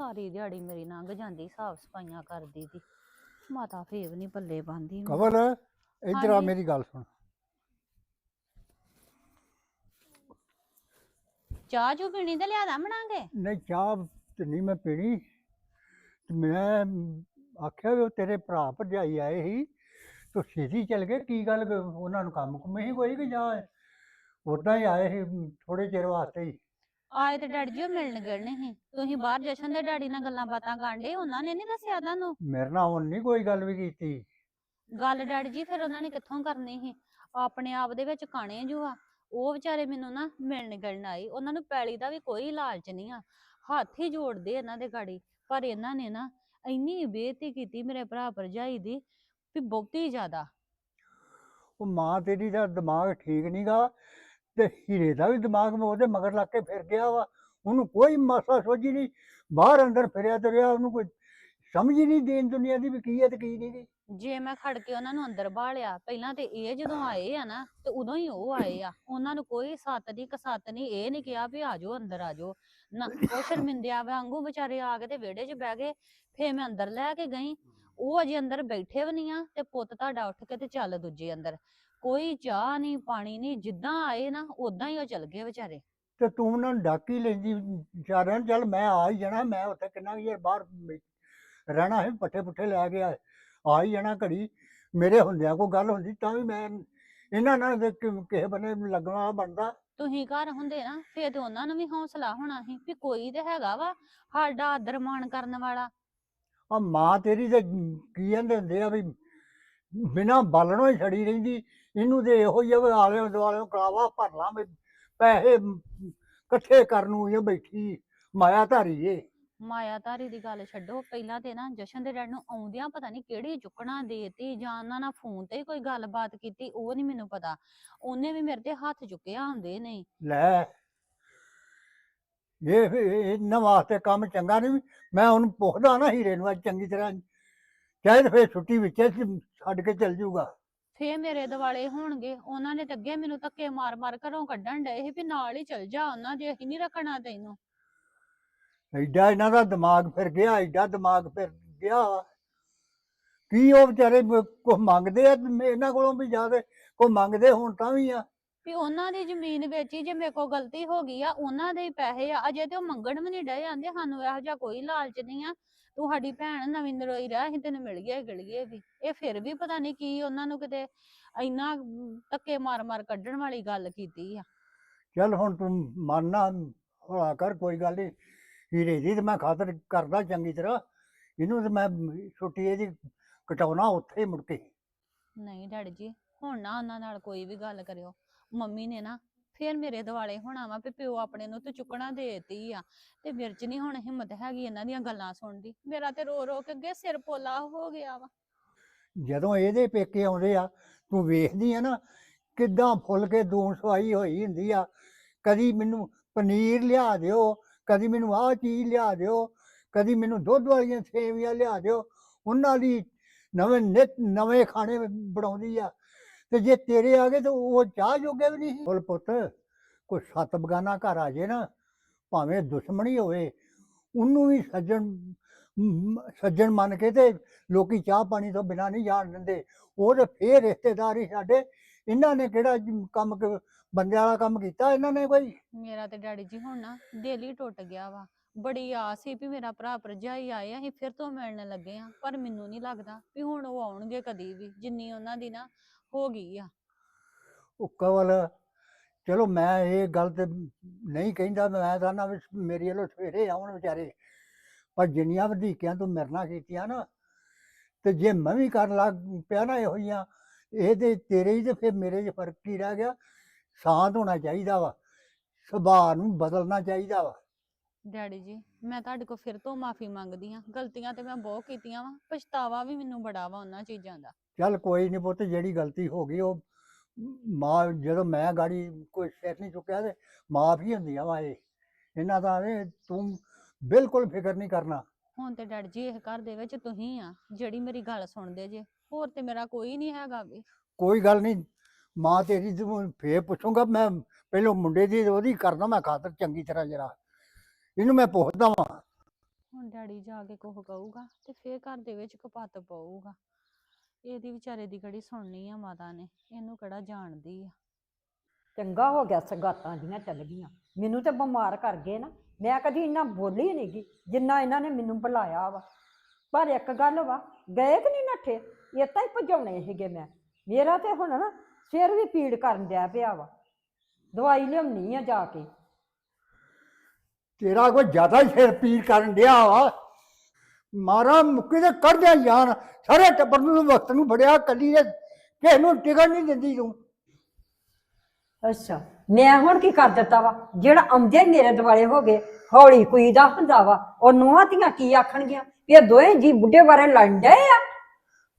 ਸਾਰੀ ਦਿਹਾੜੀ ਮੇਰੀ ਲੰਘ ਜਾਂਦੀ ਸਾਫ਼ ਸਫਾਈਆਂ ਕਰਦੀ ਦੀ ਮਾਤਾ ਫੇਰ ਨਹੀਂ ਪੱਲੇ ਬੰਦੀ ਕਵਲ ਇੱਧਰ ਆ ਹਾਂਜੀ। ਮੇਰੀ ਗੱਲ ਸੁਣ। ਚਾਹ ਚੂ ਪੀਣੀ ਤੇ ਲਿਆਦਾ ਬਣਾਗੇ? ਨਹੀਂ ਚਾਹ ਤੇ ਨਹੀਂ ਮੈਂ ਪੀਣੀ। ਤੇ ਮੈਂ ਆਖਿਆ ਵੀ ਉਹ ਤੇਰੇ ਭਰਾ ਭਰਜਾਈ ਆਏ ਸੀ। ਤੂੰ ਛੇਤੀ ਚੱਲ ਗਏ ਕੀ ਗੱਲ ਕ- ਉਹਨਾਂ ਨੂੰ ਕੰਮ ਕੁਮ ਹੀ ਕੋਈ ਕਿ ਜਾਂ ਉਦਾਂ ਹੀ ਆਏ ਸੀ ਥੋੜੇ ਚਿਰ ਵਾਸਤੇ ਹੀ? ਆਏ ਤੇ ਡੈਡੀ ਜੀ ਉਹ ਮਿਲਣ ਗਏ ਨਹੀਂ ਤੁਸੀਂ ਬਾਹਰ ਜਸ਼ਨ ਦੇ ਡੈਡੀ ਨਾਲ ਗੱਲਾਂ ਬਾਤਾਂ ਕਾਂਡੇ ਉਹਨਾਂ ਨੇ ਨਹੀਂ ਦੱਸਿਆ ਤੁਹਾਨੂੰ? ਮੇਰੇ ਨਾਲ ਹੁਣ ਨਹੀਂ ਕੋਈ ਗੱਲ ਵੀ ਕੀਤੀ। ਗੱਲ ਡੈਡੀ ਜੀ ਫਿਰ ਉਹਨਾਂ ਨੇ ਕਿੱਥੋਂ ਕਰਨੀ ਸੀ? ਆਪਣੇ ਆਪ ਦੇ ਵਿੱਚ ਕਾਣੇ ਜੋ ਆ ਉਹ ਵਿਚਾਰੇ ਮੈਨੂੰ ਨਾ ਮਿਲਣ ਗਿਲਣ ਆਏ। ਉਹਨਾਂ ਨੂੰ ਪੈਲੀ ਦਾ ਵੀ ਕੋਈ ਲਾਲਚ ਨਹੀਂ ਆ। ਹੱਥ ਹੀ ਜੋੜਦੇ ਇਹਨਾਂ ਦੇ ਗਾੜੀ। ਪਰ ਇਹਨਾਂ ਨੇ ਨਾ ਇੰਨੀ ਬੇਇੱਜ਼ਤੀ ਕੀਤੀ ਮੇਰੇ ਭਰਾ ਭਰਜਾਈ ਦੀ ਵੀ ਬਹੁਤੀ ਜ਼ਿਆਦਾ। ਉਹ ਮਾਂ ਤੇਰੀ ਦਾ ਦਿਮਾਗ ਠੀਕ ਨਹੀਂਗਾ ਤੇ ਹੀਰੇ ਦਾ ਵੀ ਦਿਮਾਗ ਉਹਦੇ ਮਗਰ ਲੱਗ ਕੇ ਫਿਰ ਗਿਆ ਵਾ। ਉਹਨੂੰ ਕੋਈ ਮਾਸਾ ਸੋਝੀ ਨਹੀਂ। ਬਾਹਰ ਅੰਦਰ ਫਿਰਿਆ ਤੁਰਿਆ ਉਹਨੂੰ ਕੋਈ ਸਮਝ ਹੀ ਨਹੀਂ ਦੇਣ ਦੁਨੀਆ ਦੀ ਵੀ ਕੀ ਹੈ ਤੇ ਕੀ ਨਹੀਂ ਗੀ। ਜੇ ਮੈਂ ਖੜ ਕੇ ਉਹਨਾਂ ਨੂੰ ਅੰਦਰ ਬਾਲਿਆ, ਪਹਿਲਾਂ ਤੇ ਇਹ ਜਦੋਂ ਆਏ ਆ ਨਾ, ਤੇ ਉਦੋਂ ਹੀ ਉਹ ਆਏ ਆ। ਉਹਨਾਂ ਨੂੰ ਕੋਈ ਸੱਤ ਦੀ ਕਸੱਤ ਨਹੀਂ, ਇਹ ਨਹੀਂ ਕਿਹਾ ਵੀ ਆਜੋ ਅੰਦਰ ਆਜੋ ਨਾ, ਉਹ ਸ਼ਰਮਿੰਦਿਆ ਵਾਂਗੂ ਵਿਚਾਰੇ ਆ ਕੇ ਤੇ ਵਿਹੜੇ 'ਚ ਬਹਿ ਗਏ, ਫੇਰ ਮੈਂ ਅੰਦਰ ਲੈ ਕੇ ਗਈ। ਉਹ ਅਜੇ ਅੰਦਰ ਬੈਠੇ ਵੀ ਨਹੀਂ ਆ, ਤੇ ਪੁੱਤ ਤੁਹਾਡਾ ਉੱਠ ਕੇ ਤੇ ਚੱਲ ਦੂਜੇ ਅੰਦਰ। ਕੋਈ ਚਾਹ ਨਹੀਂ ਪਾਣੀ ਨਹੀਂ ਜਿੱਦਾਂ ਆਏ ਨਾ ਉਦਾਂ ਹੀ ਉਹ ਚਲ ਗਏ ਵਿਚਾਰੇ। ਤੇ ਤੂੰ ਉਹਨਾਂ ਨੂੰ ਡਾਕੀ ਲੈਂਦੀ ਵਿਚਾਰਿਆਂ ਨੂੰ ਚੱਲ ਮੈਂ ਆ ਹੀ ਜਾਣਾ ਮੈਂ ਉੱਥੇ ਕਿੰਨਾ ਕੁ ਚਿਰ ਬਾਹਰ ਰਹਿਣਾ ਹੈ ਪੱਠੇ ਪੁੱਠੇ ਲੈ ਕੇ ਆ ਆ ਹੀ ਜਾਣਾ ਘੜੀ। ਮੇਰੇ ਹੁੰਦਿਆਂ ਕੋਈ ਗੱਲ ਹੁੰਦੀ ਤਾਂ ਵੀ ਮੈਂ ਇਹਨਾਂ ਨਾਲ ਤੇ ਕਿ- ਕਿਸੇ ਬੰਨੇ ਲੱਗਣਾ ਬਣਦਾ। ਤੁਸੀਂ ਘਰ ਹੁੰਦੇ ਨਾ ਫੇਰ ਤੇ ਉਹਨਾਂ ਨੂੰ ਵੀ ਹੌਸਲਾ ਹੋਣਾ ਸੀ ਵੀ ਕੋਈ ਤੇ ਹੈਗਾ ਵਾ ਸਾਡਾ ਆਦਰ ਮਾਣ ਕਰਨ ਵਾਲਾ। ਆ ਮਾਂ ਤੇਰੀ ਤੇ ਕੀ ਕਹਿੰਦੇ ਹੁੰਦੇ ਆ ਵੀ ਬਿਨਾ ਬਾਲਣੋਂ ਹੀ ਛੜੀ ਰਹਿੰਦੀ। ਇਹਨੂੰ ਤੇ ਇਹੋ ਹੀ ਆ ਵੀ ਆਲੇ ਦੁਆਲੇ ਭਰ ਲਾਂ ਵੀ ਪੈਸੇ ਇਕੱਠੇ ਕਰਨ ਨੂੰ ਇਹ ਬੈਠੀ ਮਾਇਆ ਧਾਰੀ ਏ। ਮਾਇਆ ਧਾਰੀ ਦੀ ਗੱਲ ਛੱਡੋ ਪਹਿਲਾਂ ਤੇ ਨਾ ਜਸ਼ਨ ਦੇ ਡੈਡ ਨੂੰ ਆਉਂਦਿਆਂ ਪਤਾ ਨਹੀਂ ਕਿਹੜੀ ਚੁੱਕਣਾ ਦੇਤੀ ਜਾਂ ਉਹਨਾਂ ਨਾਲ ਫੋਨ ਤੇ ਹੀ ਕੋਈ ਗੱਲਬਾਤ ਕੀਤੀ ਉਹ ਨਹੀਂ ਮੈਨੂੰ ਪਤਾ। ਉਹਨੇ ਵੀ ਮੇਰੇ ਤੇ ਹੱਥ ਚੁੱਕਿਆ ਹੁੰਦੇ ਨਹੀਂ ਲੈ ਇਹ ਫਿਰ ਇਹਨਾਂ ਵਾਸਤੇ ਕੰਮ ਚੰਗਾ ਨਹੀਂ ਮੈਂ ਉਹਨੂੰ ਪੁੱਛਦਾ ਨਾ ਹੀਰੇ ਨੂੰ ਅੱਜ ਚੰਗੀ ਤਰ੍ਹਾਂ ਚਾਹੇ ਤਾਂ ਫਿਰ ਛੁੱਟੀ ਵਿੱਚ ਛੱਡ ਕੇ ਚੱਲ ਜਾਊਗਾ ਫੇਰ ਮੇਰੇ ਦਿਵਾਲੇ ਹੋਣਗੇ। ਉਹਨਾਂ ਨੇ ਤੇ ਅੱਗੇ ਮੈਨੂੰ ਧੱਕੇ ਮਾਰ ਮਾਰ ਘਰੋਂ ਕੱਢਣ ਡਏ ਸੀ ਵੀ ਨਾਲ ਹੀ ਚਲ ਜਾ, ਉਹਨਾਂ ਦੇ ਅਸੀਂ ਨਹੀਂ ਰੱਖਣਾ ਤੈਨੂੰ। ਐਡਾ ਇਹਨਾਂ ਦਾ ਦਿਮਾਗ ਫਿਰ ਗਿਆ ਐਡਾ ਦਿਮਾਗ ਫਿਰ ਗਿਆ। ਕੀ ਉਹ ਵਿਚਾਰੇ ਕੋ ਮੰਗਦੇ ਆ ਤੇ ਮੈਂ ਇਹਨਾਂ ਕੋਲੋਂ ਵੀ ਜ਼ਿਆਦਾ, ਕੋ ਮੰਗਦੇ ਹੋਣ ਤਾਂ ਵੀ ਆ। ਵੀ ਉਹਨਾਂ ਦੀ ਜ਼ਮੀਨ ਵੇਚੀ ਜੇ ਮੇਰੇ ਕੋਲ ਗਲਤੀ ਹੋ ਗਈ ਆ ਉਹਨਾਂ ਦੇ ਹੀ ਪੈਸੇ ਆ ਅਜੇ ਤੇ ਉਹ ਮੰਗਣ ਵੀ ਨਹੀਂ ਡਏ ਆਂਦੇ ਸਾਨੂੰ ਇਹੋ ਜਿਹਾ ਕੋਈ ਲਾਲਚ ਨਹੀਂ ਆ ਤੂੰ ਸਾਡੀ ਭੈਣ ਨਵੀਂ ਨਰੋਈ ਰਹਿ ਅਸੀਂ ਤੈਨੂੰ ਮਿਲ ਗਏ ਗਿਲ ਗਏ ਵੀ। ਇਹ ਫਿਰ ਵੀ ਪਤਾ ਨਹੀਂ ਕੀ ਉਹਨਾਂ ਨੂੰ ਕਿਤੇ ਇੰਨਾ ਧੱਕੇ ਮਾਰ ਮਾਰ ਕੱਢਣ ਵਾਲੀ ਗੱਲ ਕੀਤੀ ਆ। ਚੱਲ ਹੁਣ ਤੂੰ ਮੰਨਣਾ ਹੋਲਾ ਕਰ ਕੋਈ ਗੱਲ ਨਹੀਂ ਹੀਰੇ ਦੀ ਤੇ ਮੈਂ ਖਾਤਰ ਕਰਦਾ ਚੰਗੀ ਤਰ੍ਹਾਂ। ਇਹਨੂੰ ਤੇ ਮੈਂ ਛੁੱਟੀ ਇਹਦੀ ਕਟਾਉਣਾ ਉੱਥੇ ਹੀ ਮੁੜ ਕੇ। ਨਹੀਂ ਡੈਡੀ ਜੀ ਹੁਣ ਨਾ ਉਹਨਾਂ ਨਾਲ ਕੋਈ ਵੀ ਗੱਲ ਕਰਿਓ। ਮੰਮੀ ਨੇ ਨਾ ਫੇਰ ਮੇਰੇ ਦਿਵਾਲੇ ਹੋਣਾ ਵਾ ਵੀ ਪਿਓ ਆਪਣੇ ਨੂੰ ਤੇ ਚੁੱਕਣਾ ਦੇਤੀ ਆ। ਤੇ ਮੇਰੇ ਨਹੀਂ ਹੁਣ ਹਿੰਮਤ ਹੈਗੀ ਇਹਨਾਂ ਦੀਆਂ ਗੱਲਾਂ ਸੁਣਦੀ ਮੇਰਾ ਤੇ ਰੋ ਰੋ ਕੇ ਅੱਗੇ ਸਿਰ ਪੋਲਾ ਹੋ ਗਿਆ ਵਾ। ਜਦੋਂ ਇਹਦੇ ਪੇਕੇ ਆਉਂਦੇ ਆ, ਤੂੰ ਵੇਖਦੀ ਆ ਨਾ ਕਿੱਦਾਂ ਫੁੱਲ ਕੇ ਦੂਣ ਸਵਾਈ ਹੋਈ ਹੁੰਦੀ ਆ। ਕਦੀ ਮੈਨੂੰ ਪਨੀਰ ਲਿਆ ਦਿਓ, ਕਦੀ ਮੈਨੂੰ ਆਹ ਚੀਜ਼ ਲਿਆ ਦਿਓ, ਕਦੀ ਮੈਨੂੰ ਦੁੱਧ ਵਾਲੀਆਂ ਸੇਵੀਆਂ ਲਿਆ ਦਿਓ। ਉਹਨਾਂ ਦੀ ਨਵੇਂ ਨਿਤ ਨਵੇਂ ਖਾਣੇ ਬਣਾਉਂਦੀ ਆ। ਤੇ ਜੇ ਤੇਰੇ ਆ ਗਏ ਤਾਂ ਉਹ ਚਾਹ ਜੋਗੇ ਵੀ ਨਹੀਂ ਬੋਲ ਪੁੱਤ, ਕੋਈ ਸੱਤ ਬਗਾਨਾ ਘਰ ਆ ਜੇ ਨਾ, ਭਾਵੇਂ ਦੁਸ਼ਮਣੀ ਹੋਵੇ, ਉਹਨੂੰ ਵੀ ਸੱਜਣ ਸੱਜਣ ਮੰਨ ਕੇ ਤੇ ਲੋਕੀ ਚਾਹ ਪਾਣੀ ਤੋਂ ਬਿਨਾ ਨਹੀਂ ਜਾਣ ਦਿੰਦੇ। ਉਹ ਤੇ ਫੇਰ ਰਿਸ਼ਤੇਦਾਰੀ ਸਾਡੇ। ਇਹਨਾਂ ਨੇ ਕਿਹੜਾ ਕੰਮ ਕ- ਬੰਦੇ ਵਾਲਾ ਕੰਮ ਕੀਤਾ ਇਹਨਾਂ ਨੇ ਕੋਈ? ਮੇਰਾ ਤੇ ਡੈਡੀ ਜੀ ਹੁਣ ਨਾ ਦਿਲ ਹੀ ਟੁੱਟ ਗਿਆ ਵਾ। ਬੜੀ ਆਸ ਸੀ ਵੀ ਮੇਰਾ ਭਰਾ ਭਰਜਾਈ ਆਏ ਆ, ਅਸੀਂ ਫਿਰ ਤੋਂ ਮਿਲਣ ਲੱਗੇ ਆ, ਪਰ ਮੈਨੂੰ ਨਹੀਂ ਲੱਗਦਾ ਵੀ ਹੁਣ ਉਹ ਆਉਣਗੇ ਕਦੀ ਵੀ। ਜਿੰਨੀ ਉਹਨਾਂ ਦੀ ਨਾ ਹੋ ਗਈ ਆ। ਉਹ ਕਵਲ ਚਲੋ ਮੈਂ ਇਹ ਗੱਲ ਤੇ ਨਹੀਂ ਕਹਿੰਦਾ ਮੈਂ ਤਾਂ ਨਾ ਵੀ ਮੇਰੀ ਵੱਲੋਂ ਸਵੇਰੇ ਆਉਣ ਵਿਚਾਰੇ। ਪਰ ਜਿੰਨੀਆਂ ਵਧੀਕੀਆਂ ਤੂੰ ਮੇਰੇ ਨਾਲ ਕੀਤੀਆਂ ਨਾ ਤੇ ਜੇ ਮੈਂ ਵੀ ਕਰਨ ਲੱਗ ਪਿਆ ਨਾ ਇਹੋ ਜਿਹੀਆਂ ਇਹ ਤੇ ਤੇਰੇ ਹੀ ਤੇ ਫਿਰ ਮੇਰੇ 'ਚ ਫ਼ਰਕ ਕੀ ਰਹਿ ਗਿਆ? ਸ਼ਾਂਤ ਹੋਣਾ ਚਾਹੀਦਾ ਵਾ। ਸੁਭਾਅ ਨੂੰ ਬਦਲਣਾ ਚਾਹੀਦਾ ਵਾ। ਡੈਡੀ ਜੀ ਮੈਂ ਤੁਹਾਡੇ ਕੋਲ ਫਿਰ ਤੋਂ ਮਾਫੀ ਮੰਗਦੀ ਆ ਗਲਤੀਆਂ ਤੇ ਮੈਂ ਬਹੁਤ ਕੀਤੀਆਂ ਵਾ। ਪਛਤਾਵਾ ਵੀ ਮੈਨੂੰ ਬੜਾ ਵਾ ਉਹਨਾਂ ਚੀਜ਼ਾਂ ਦਾ। ਚੱਲ ਕੋਈ ਨਹੀਂ ਪੁੱਤ ਜਿਹੜੀ ਗਲਤੀ ਹੋ ਗਈ ਉਹ ਮਾਂ ਜਦੋਂ ਮੈਂ ਗਾੜੀ ਕੋਈ ਸਿਰ ਨਹੀਂ ਚੁੱਕਿਆ ਤੇ ਮਾਫ ਹੀ ਹੁੰਦੀਆਂ ਵਾ ਇਹ। ਇਹਨਾਂ ਦਾ ਇਹ ਤੂੰ ਬਿਲਕੁਲ ਫਿਕਰ ਨਹੀਂ ਕਰਨਾ। ਹੁਣ ਤੇ ਡੈਡੀ ਜੀ ਇਹ ਘਰ ਦੇ ਵਿੱਚ ਤੁਸੀਂ ਆ ਜਿਹੜੀ ਮੇਰੀ ਗੱਲ ਸੁਣਦੇ ਜੇ ਹੋਰ ਤੇ ਮੇਰਾ ਕੋਈ ਨਹੀਂ ਹੈਗਾ ਵੀ। ਕੋਈ ਗੱਲ ਨਹੀਂ ਮਾਂ ਤੇਰੀ ਤੂੰ ਫੇਰ ਪੁੱਛੂੰਗਾ ਮੈਂ ਪਹਿਲੋਂ ਮੁੰਡੇ ਦੀ ਉਹਦੀ ਕਰਦਾ ਮੈਂ ਖਾਤਰ ਚੰਗੀ ਤਰ੍ਹਾਂ ਜਰਾ। ਇਹਨੂੰ ਮੈਂ ਪੁੱਛਦਾ ਵਾਂ। ਹੁਣ ਡੈਡੀ ਜਾ ਕੇ ਕੁਝ ਕਹੂਗਾ ਤੇ ਫੇਰ ਘਰ ਦੇ ਵਿੱਚ ਕਪੱਤ ਪਊਗਾ। ਇਹਦੀ ਵਿਚਾਰੇ ਦੀ ਕਿਹੜੀ ਸੁਣਨੀ ਆ ਮਾਤਾ ਨੇ ਇਹਨੂੰ ਕਿਹੜਾ ਜਾਣਦੀ ਆ। ਚੰਗਾ ਹੋ ਗਿਆ ਸਗਾਤਾਂ ਦੀਆਂ ਚੱਲ ਗਈਆਂ। ਮੈਨੂੰ ਤੇ ਬਿਮਾਰ ਕਰ ਗਏ ਨਾ ਮੈਂ ਕਦੀ ਇੰਨਾ ਬੋਲੀ ਨਹੀਂ ਗੀ ਜਿੰਨਾ ਇਹਨਾਂ ਨੇ ਮੈਨੂੰ ਬੁਲਾਇਆ ਵਾ। ਪਰ ਇੱਕ ਗੱਲ ਵਾ ਗਏ ਕਿ ਨਹੀਂ ਨੱਠੇ? ਇਹ ਤਾਂ ਹੀ ਭਜਾਉਣੇ ਸੀਗੇ ਮੈਂ। ਮੇਰਾ ਤੇ ਹੁਣ ਨਾ ਸਿਰ ਵੀ ਪੀੜ ਕਰਨ ਡਿਆ ਪਿਆ ਵਾ। ਦਵਾਈ ਲਿਆਉਣੀ ਆ ਜਾ ਕੇ। ਤੇਰਾ ਕੋਈ ਜ਼ਿਆਦਾ ਹੀ ਸਿਰ ਪੀੜ ਕਰਨ ਡਿਆ ਵਾ। ਮਾਰਾ ਮੁੱਕੀ ਤੇ ਕਰ ਦਿਆ ਜਾਨ ਸਾਰੇ ਟੱਬਰ ਨੂੰ ਵਕਤ ਨੂੰ ਫੜਿਆ ਕੱਲੀ ਨੇ। ਕਿਸੇ ਨੂੰ ਟਿਕਣ ਨਹੀਂ ਦਿੰਦੀ ਤੂੰ। ਅੱਛਾ ਮੈਂ ਹੁਣ ਕੀ ਕਰ ਦਿੱਤਾ ਵਾ? ਜਿਹੜਾ ਆਉਂਦੇ ਮੇਰੇ ਦੁਆਲੇ ਹੋ ਗਏ ਹੌਲੀ ਕੋਈ ਦਾ ਹੁੰਦਾ ਵਾ ਉਹ ਨੂੰਹਾਂ ਧੀਆਂ ਕੀ ਆਖਣਗੀਆਂ? ਵੀ ਇਹ ਦੋਵੇਂ ਜੀ ਬੁੱਢੇ ਬਾਰੇ ਲੜਨ ਡਏ ਆ?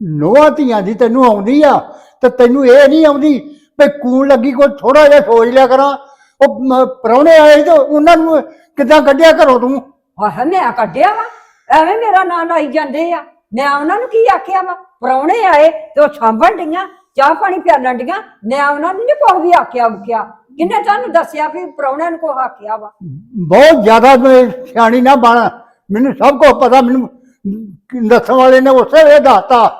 ਨੋਆ ਧੀਆਂ ਦੀ ਤੈਨੂੰ ਆਉਂਦੀ ਆ ਤੇ ਤੈਨੂੰ ਇਹ ਨਹੀਂ ਆਉਂਦੀ ਵੀ ਕੂਣ ਲੱਗੀ ਕੋਈ ਥੋੜਾ ਜਿਹਾ ਸੋਚ ਲਿਆ ਕਰਾਂ। ਉਹ ਪਰੌਣੇ ਆਏ ਤੇ ਉਹਨਾਂ ਨੂੰ ਕਿੱਦਾਂ ਕੱਢਿਆ ਘਰੋਂ ਤੂੰ? ਆਹ ਮੈਂ ਕੱਢਿਆ ਵਾ। ਐਵੇਂ ਮੇਰਾ ਨਾਂ ਲਾਈ ਜਾਂਦੇ ਆ। ਮੈਂ ਉਹਨਾਂ ਨੂੰ ਕੀ ਆਖਿਆ ਵਾ? ਪ੍ਰਾਹੁਣੇ ਆਏ ਤੇ ਉਹ ਸਾਂਭਣ ਡੀਆਂ ਚਾਹ ਪਾਣੀ ਪਿਆਲਣ ਡੀਆਂ ਮੈਂ ਉਹਨਾਂ ਨੂੰ ਨਹੀਂ ਕੁਛ ਵੀ ਆਖਿਆ ਉਖਿਆ। ਕਿੰਨੇ ਤੁਹਾਨੂੰ ਦੱਸਿਆ ਵੀ ਪ੍ਰਾਹੁਣਿਆਂ ਨੂੰ ਕੁਛ ਆਖਿਆ ਵਾ? ਬਹੁਤ ਜ਼ਿਆਦਾ ਮੈਂ ਸਿਆਣੀ ਨਾ ਬਣ। ਮੈਨੂੰ ਸਭ ਕੁਝ ਪਤਾ ਮੈਨੂੰ ਦੱਸਣ ਵਾਲੇ ਨੇ ਉਸੇ ਵੇਲੇ ਦੱਸਤਾ।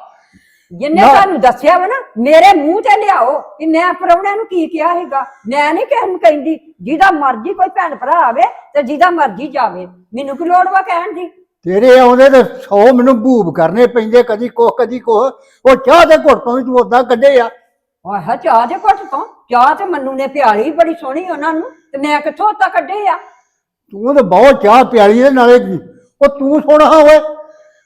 ਜਿੰਨੇ ਨਾ। ਤੁਹਾਨੂੰ ਦੱਸਿਆ ਵਾ ਨਾ ਮੇਰੇ ਮੂੰਹ ਤੇ ਲਿਆਓ ਕਿ ਮੈਂ ਪ੍ਰਾਹੁਣਿਆਂ ਨੂੰ ਕੀ ਕਿਹਾ ਹੈਗਾ ਮੈਂ ਨਹੀਂ ਕਿਸੇ ਨੂੰ ਕਹਿੰਦੀ ਜਿਹਦਾ ਮਰਜ਼ੀ ਕੋਈ ਭੈਣ ਭਰਾ ਆਵੇ ਤੇ ਜਿਹਦਾ ਮਰਜ਼ੀ ਜਾਵੇ। ਮੈਨੂੰ ਕੀ ਲੋੜ ਵਾ ਕਹਿਣ ਦੀ? ਤੇਰੇ ਆਉਂਦੇ ਤੇ ਸੌ ਮੈਨੂੰ ਭੂਬ ਕਰਨੇ ਪੈਂਦੇ ਕਦੀ ਕੁਛ ਕਦੀ ਕੁਛ। ਉਹ ਚਾਹ ਦੇ ਘੁੱਟ ਤੋਂ ਵੀ ਤੂੰ ਉਦਾਂ ਕੱਢੇ ਆ। ਆਹ ਚਾਹ ਦੇ ਘੁੱਟ ਤੋਂ? ਚਾਹ ਤੇ ਮੰਨੂ ਨੇ ਪਿਆਲੀ ਬੜੀ ਸੋਹਣੀ ਉਹਨਾਂ ਨੂੰ। ਤੇ ਮੈਂ ਕਿੱਥੋਂ ਤਾਂ ਕੱਢੇ ਆ? ਤੂੰ ਤਾਂ ਬਹੁਤ ਚਾਹ ਪਿਆਲੀ ਦੇ ਨਾਲੇ ਉਹ ਤੂੰ ਸੋਣਾ ਓਏ।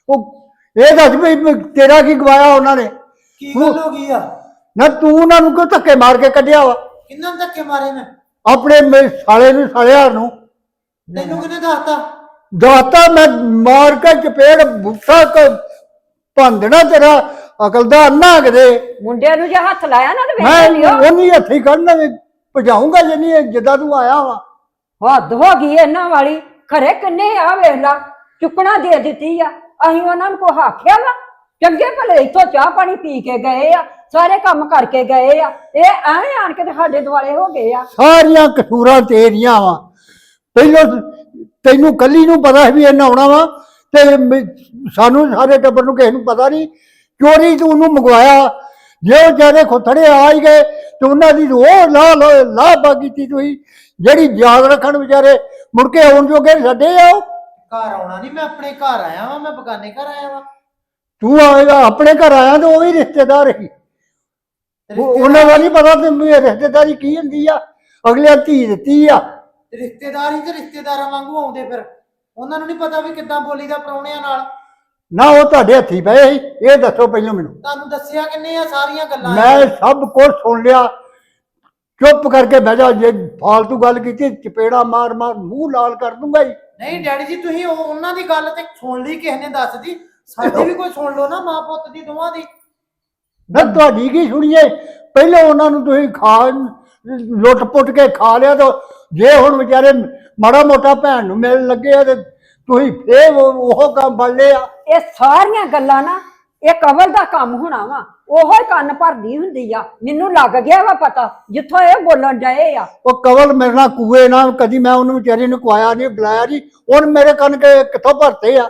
ਉਹ ਇਹ ਦੱਸ ਵੀ ਤੇਰਾ ਕੀ ਗਵਾਇਆ ਉਹਨਾਂ ਨੇ? ਕੀ ਗੱਲ ਹੋ ਗਈ ਆ? ਨਾ ਤੂੰ ਉਹਨਾਂ ਨੂੰ ਕਿਉਂ ਧੱਕੇ ਮਾਰ ਕੇ ਕੱਢਿਆ ਵਾ? ਕਿੰਨਾਂ ਨੂੰ ਧੱਕੇ ਮਾਰੇ ਮੈਂ ਆਪਣੇ ਸਾਲੇ ਨੂੰ ਸਾਲਿਆਂ ਨੂੰ। ਤੈਨੂੰ ਕਿਹਨੇ ਦੱਸਤਾ? ਦਾਤਾ ਮੈਂ ਮਾਰ ਕੇ ਚਪੇੜ ਬੁੱਠਾ ਕ ਭੰਦਣਾ ਤੇਰਾ ਅਕਲ ਦਾ ਅੰਨਾ ਕਿਤੇ ਮੁੰਡਿਆਂ ਨੂੰ ਜੇ ਹੱਥ ਲਾਇਆ ਨਾ ਤੇ ਮੈਂ ਵੇਖ ਲਿਓ। ਉਹਨੀ ਹੱਥੀ ਕੱਢਣਾ ਭਜਾਉਂਗਾ ਜਨੀ ਜਿੱਦਾਂ ਤੂੰ ਆਇਆ ਵਾ। ਹੱਦ ਹੋ ਗਈ ਇਹਨਾਂ ਵਾਲੀ। ਖਰੇ ਕਿੰਨੇ ਆ ਵੇਖ ਲਾ। ਚੁੱਕਣਾ ਦੇ ਦਿੱਤੀ ਆ। ਅਸੀਂ ਉਹਨਾਂ ਨੂੰ ਕੋ ਆਖਿਆ ਵਾ। ਚੰਗੇ ਭਲੇ ਇੱਥੋਂ ਚਾਹ ਪਾਣੀ ਪੀ ਕੇ ਗਏ ਆ। ਸਾਰੇ ਕੰਮ ਕਰਕੇ ਗਏ ਆ। ਇਹ ਐਵੇਂ ਆਣ ਕੇ ਤੇ ਸਾਡੇ ਦੁਆਲੇ ਹੋ ਗਏ ਆ। ਸਾਰੀਆਂ ਕਸੂਰਾਂ ਤੇਰੀਆਂ ਵਾ। ਪਹਿਲਾਂ ਤੈਨੂੰ ਕੱਲੀ ਨੂੰ ਪਤਾ ਸੀ ਵੀ ਇਹਨਾਂ ਆਉਣਾ ਵਾ ਤੇ ਮ- ਸਾਨੂੰ ਸਾਰੇ ਟੱਬਰ ਨੂੰ ਕਿਸੇ ਨੂੰ ਪਤਾ ਨਹੀਂ। ਚੋਰੀ ਤੂੰ ਉਹਨੂੰ ਮੰਗਵਾਇਆ? ਜੇ ਉਹ ਜ਼ਿਆਦਾ ਖੁੱਥੜੇ ਆ ਹੀ ਗਏ ਤੇ ਉਹਨਾਂ ਦੀ ਉਹ ਲਾ ਲਾ ਕੀਤੀ ਤੁਸੀਂ। ਜਿਹੜੀ ਯਾਦ ਰੱਖਣ ਵਿਚਾਰੇ ਮੁੜ ਕੇ ਆਉਣ ਜੋਗੇ ਛੱਡੇ ਆ ਉਹ। ਘਰ ਆਉਣਾ ਨਹੀਂ ਮੈਂ ਆਪਣੇ ਘਰ ਆਇਆ ਵਾਂ ਮੈਂ ਬਗਾਨੇ ਘਰ ਆਇਆ ਵਾਂ। ਤੂੰ ਆਏਗਾ ਆਪਣੇ ਘਰ ਆਇਆ ਤੇ ਉਹ ਵੀ ਰਿਸ਼ਤੇਦਾਰ ਉਹ- ਉਹਨਾਂ ਦਾ ਨਹੀਂ ਪਤਾ ਤੇ ਇਹ ਰਿਸ਼ਤੇਦਾਰੀ ਕੀ ਹੁੰਦੀ ਆ। ਅਗਲੇ ਧੀ ਦਿੱਤੀ ਆ। ਰਿਸ਼ਤੇਦਾਰ ਹੀ ਤੇ ਰਿਸ਼ਤੇਦਾਰਾਂ ਵਾਂਗੂ ਆਉਂਦੇ ਫਿਰ। ਉਹਨਾਂ ਨੂੰ ਨਹੀਂ ਪਤਾ ਵੀ ਕਿੱਦਾਂ ਬੋਲੀਦਾ ਪਰੌਣਿਆਂ ਨਾਲ। ਨਾ ਉਹ ਤੁਹਾਡੇ ਹੱਥੀ ਪਏ ਸੀ। ਇਹ ਦੱਸੋ ਪਹਿਲਾਂ ਮੈਨੂੰ। ਤੁਹਾਨੂੰ ਦੱਸਿਆ ਕਿੰਨੇ ਆ ਸਾਰੀਆਂ ਗੱਲਾਂ ਮੈਂ ਸਭ ਕੁਝ ਸੁਣ ਲਿਆ। ਚੁੱਪ ਕਰਕੇ ਬਹਿ ਜਾ। ਜੇ ਫਾਲਤੂ ਗੱਲ ਕੀਤੀ ਚਪੇੜਾ ਮਾਰ ਮਾਰ ਮੂੰਹ ਲਾਲ ਕਰ ਦੂੰਗਾ ਹੀ ਨਹੀਂ ਡੈਡੀ ਜੀ ਤੁਸੀਂ ਉਹ- ਉਹਨਾਂ ਦੀ ਗੱਲ ਤੇ ਸੁਣ ਲਈ ਕਿਸੇ ਨੇ ਦੱਸਦੀ। ਸਾਡੀ ਵੀ ਕੋਈ ਸੁਣ ਲਓ ਨਾ ਮਾਂ ਪੁੱਤ ਦੀ ਦੋਵਾਂ ਦੀ। ਨਾ ਤੁਹਾਡੀ ਕੀ ਸੁਣੀਏ? ਪਹਿਲਾਂ ਉਹਨਾਂ ਨੂੰ ਤੁਸੀਂ ਖਾ ਲੁੱਟ ਪੁੱਟ ਕੇ ਖਾ ਲਿਆ ਤਾਂ ਜੇ ਹੁਣ ਵਿਚਾਰੇ ਮਾੜਾ ਮੋਟਾ ਭੈਣ ਨੂੰ ਮਿਲਣ ਲੱਗੇ ਆ ਤੇ ਤੁਸੀਂ ਫੇਰ ਉਹ ਕੰਮ ਫੜ ਲਿਆ। ਇਹ ਸਾਰੀਆਂ ਗੱਲਾਂ ਨਾ ਇਹ ਕਵਲ ਦਾ ਕੰਮ ਹੋਣਾ ਵਾ। ਉਹੋ ਹੀ ਕੰਨ ਭਰਦੀ ਹੁੰਦੀ ਆ। ਮੈਨੂੰ ਲੱਗ ਗਿਆ ਵਾ ਪਤਾ ਜਿੱਥੋਂ ਇਹ ਬੋਲਣ ਡਏ ਆ। ਉਹ ਕਵਲ ਮੇਰੇ ਨਾਲ ਕੂਏ ਨਾਲ ਕਦੀ ਮੈਂ ਉਹਨੂੰ ਵਿਚਾਰੇ ਨੂੰ ਕੁਆਇਆ ਨਹੀਂ ਬੁਲਾਇਆ ਨਹੀਂ ਹੁਣ ਮੇਰੇ ਕੰਨ ਕੇ ਕਿੱਥੋਂ ਭਰਤੇ ਆ?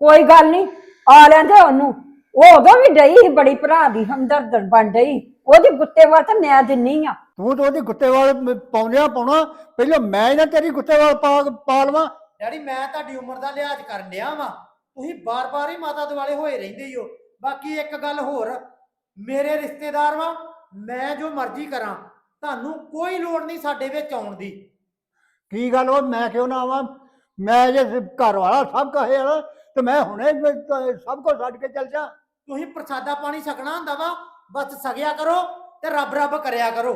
ਕੋਈ ਗੱਲ ਨਹੀਂ ਆ ਲੈਂਦੇ ਉਹਨੂੰ। ਉਹ ਉਦੋਂ ਵੀ ਡਈ ਸੀ ਬੜੀ ਭਰਾ ਦੀ ਹਮਦਰਦ ਬਣ ਡਈ। ਉਹਦੀ ਗੁੱਤੇ ਵਾਲ ਤੇ ਮੈਂ ਦਿੰਨੀ ਆ। ਤੂੰ ਤਾਂ ਉਹਦੀ ਗੁੱਤੇ ਵਾਲ ਪਾਉਂਦਿਆ ਪਾਉਣਾ ਪਹਿਲਾਂ ਮੈਂ ਹੀ ਨਾ ਤੇਰੀ ਗੁੱਤੇ ਵਾਲ ਪਾ ਪਾ ਲਵਾਂ। ਡੈਡੀ ਮੈਂ ਤੁਹਾਡੀ ਉਮਰ ਦਾ ਲਿਹਾਜ਼ ਕਰਨ ਡਿਆ ਵਾਂ। ਤੁਸੀਂ ਬਾਰ-ਬਾਰ ਹੀ ਮਾਤਾ ਦੁਆਲੇ ਹੋਏ ਰਹਿੰਦੇ ਹੀ ਬਾਕੀ ਇੱਕ ਗੱਲ ਹੋਰ ਮੇਰੇ ਰਿਸ਼ਤੇਦਾਰ ਵਾਂ ਮੈਂ ਜੋ ਮਰਜ਼ੀ ਕਰਾਂ ਤੁਹਾਨੂੰ ਕੋਈ ਲੋੜ ਨਹੀਂ ਸਾਡੇ ਵਿੱਚ ਆਉਣ ਦੀ। ਕੀ ਗੱਲ ਉਹ ਮੈਂ ਕਿਉਂ ਨਾ ਆਵਾਂ? ਮੈਂ ਜੇ ਘਰ ਵਾਲਾ ਸਭ ਕਹੇ ਨਾ ਤੇ ਮੈਂ ਹੁਣੇ ਸਭ ਕੁਝ ਛੱਡ ਕੇ ਚੱਲ ਜਾ। ਤੁਸੀਂ ਪ੍ਰਸਾਦਾ ਪਾਣੀ ਛਕਣਾ ਹੁੰਦਾ ਵਾ ਬਸ ਸਗਿਆ ਕਰੋ ਤੇ ਰੱਬ ਰੱਬ ਕਰਿਆ ਕਰੋ।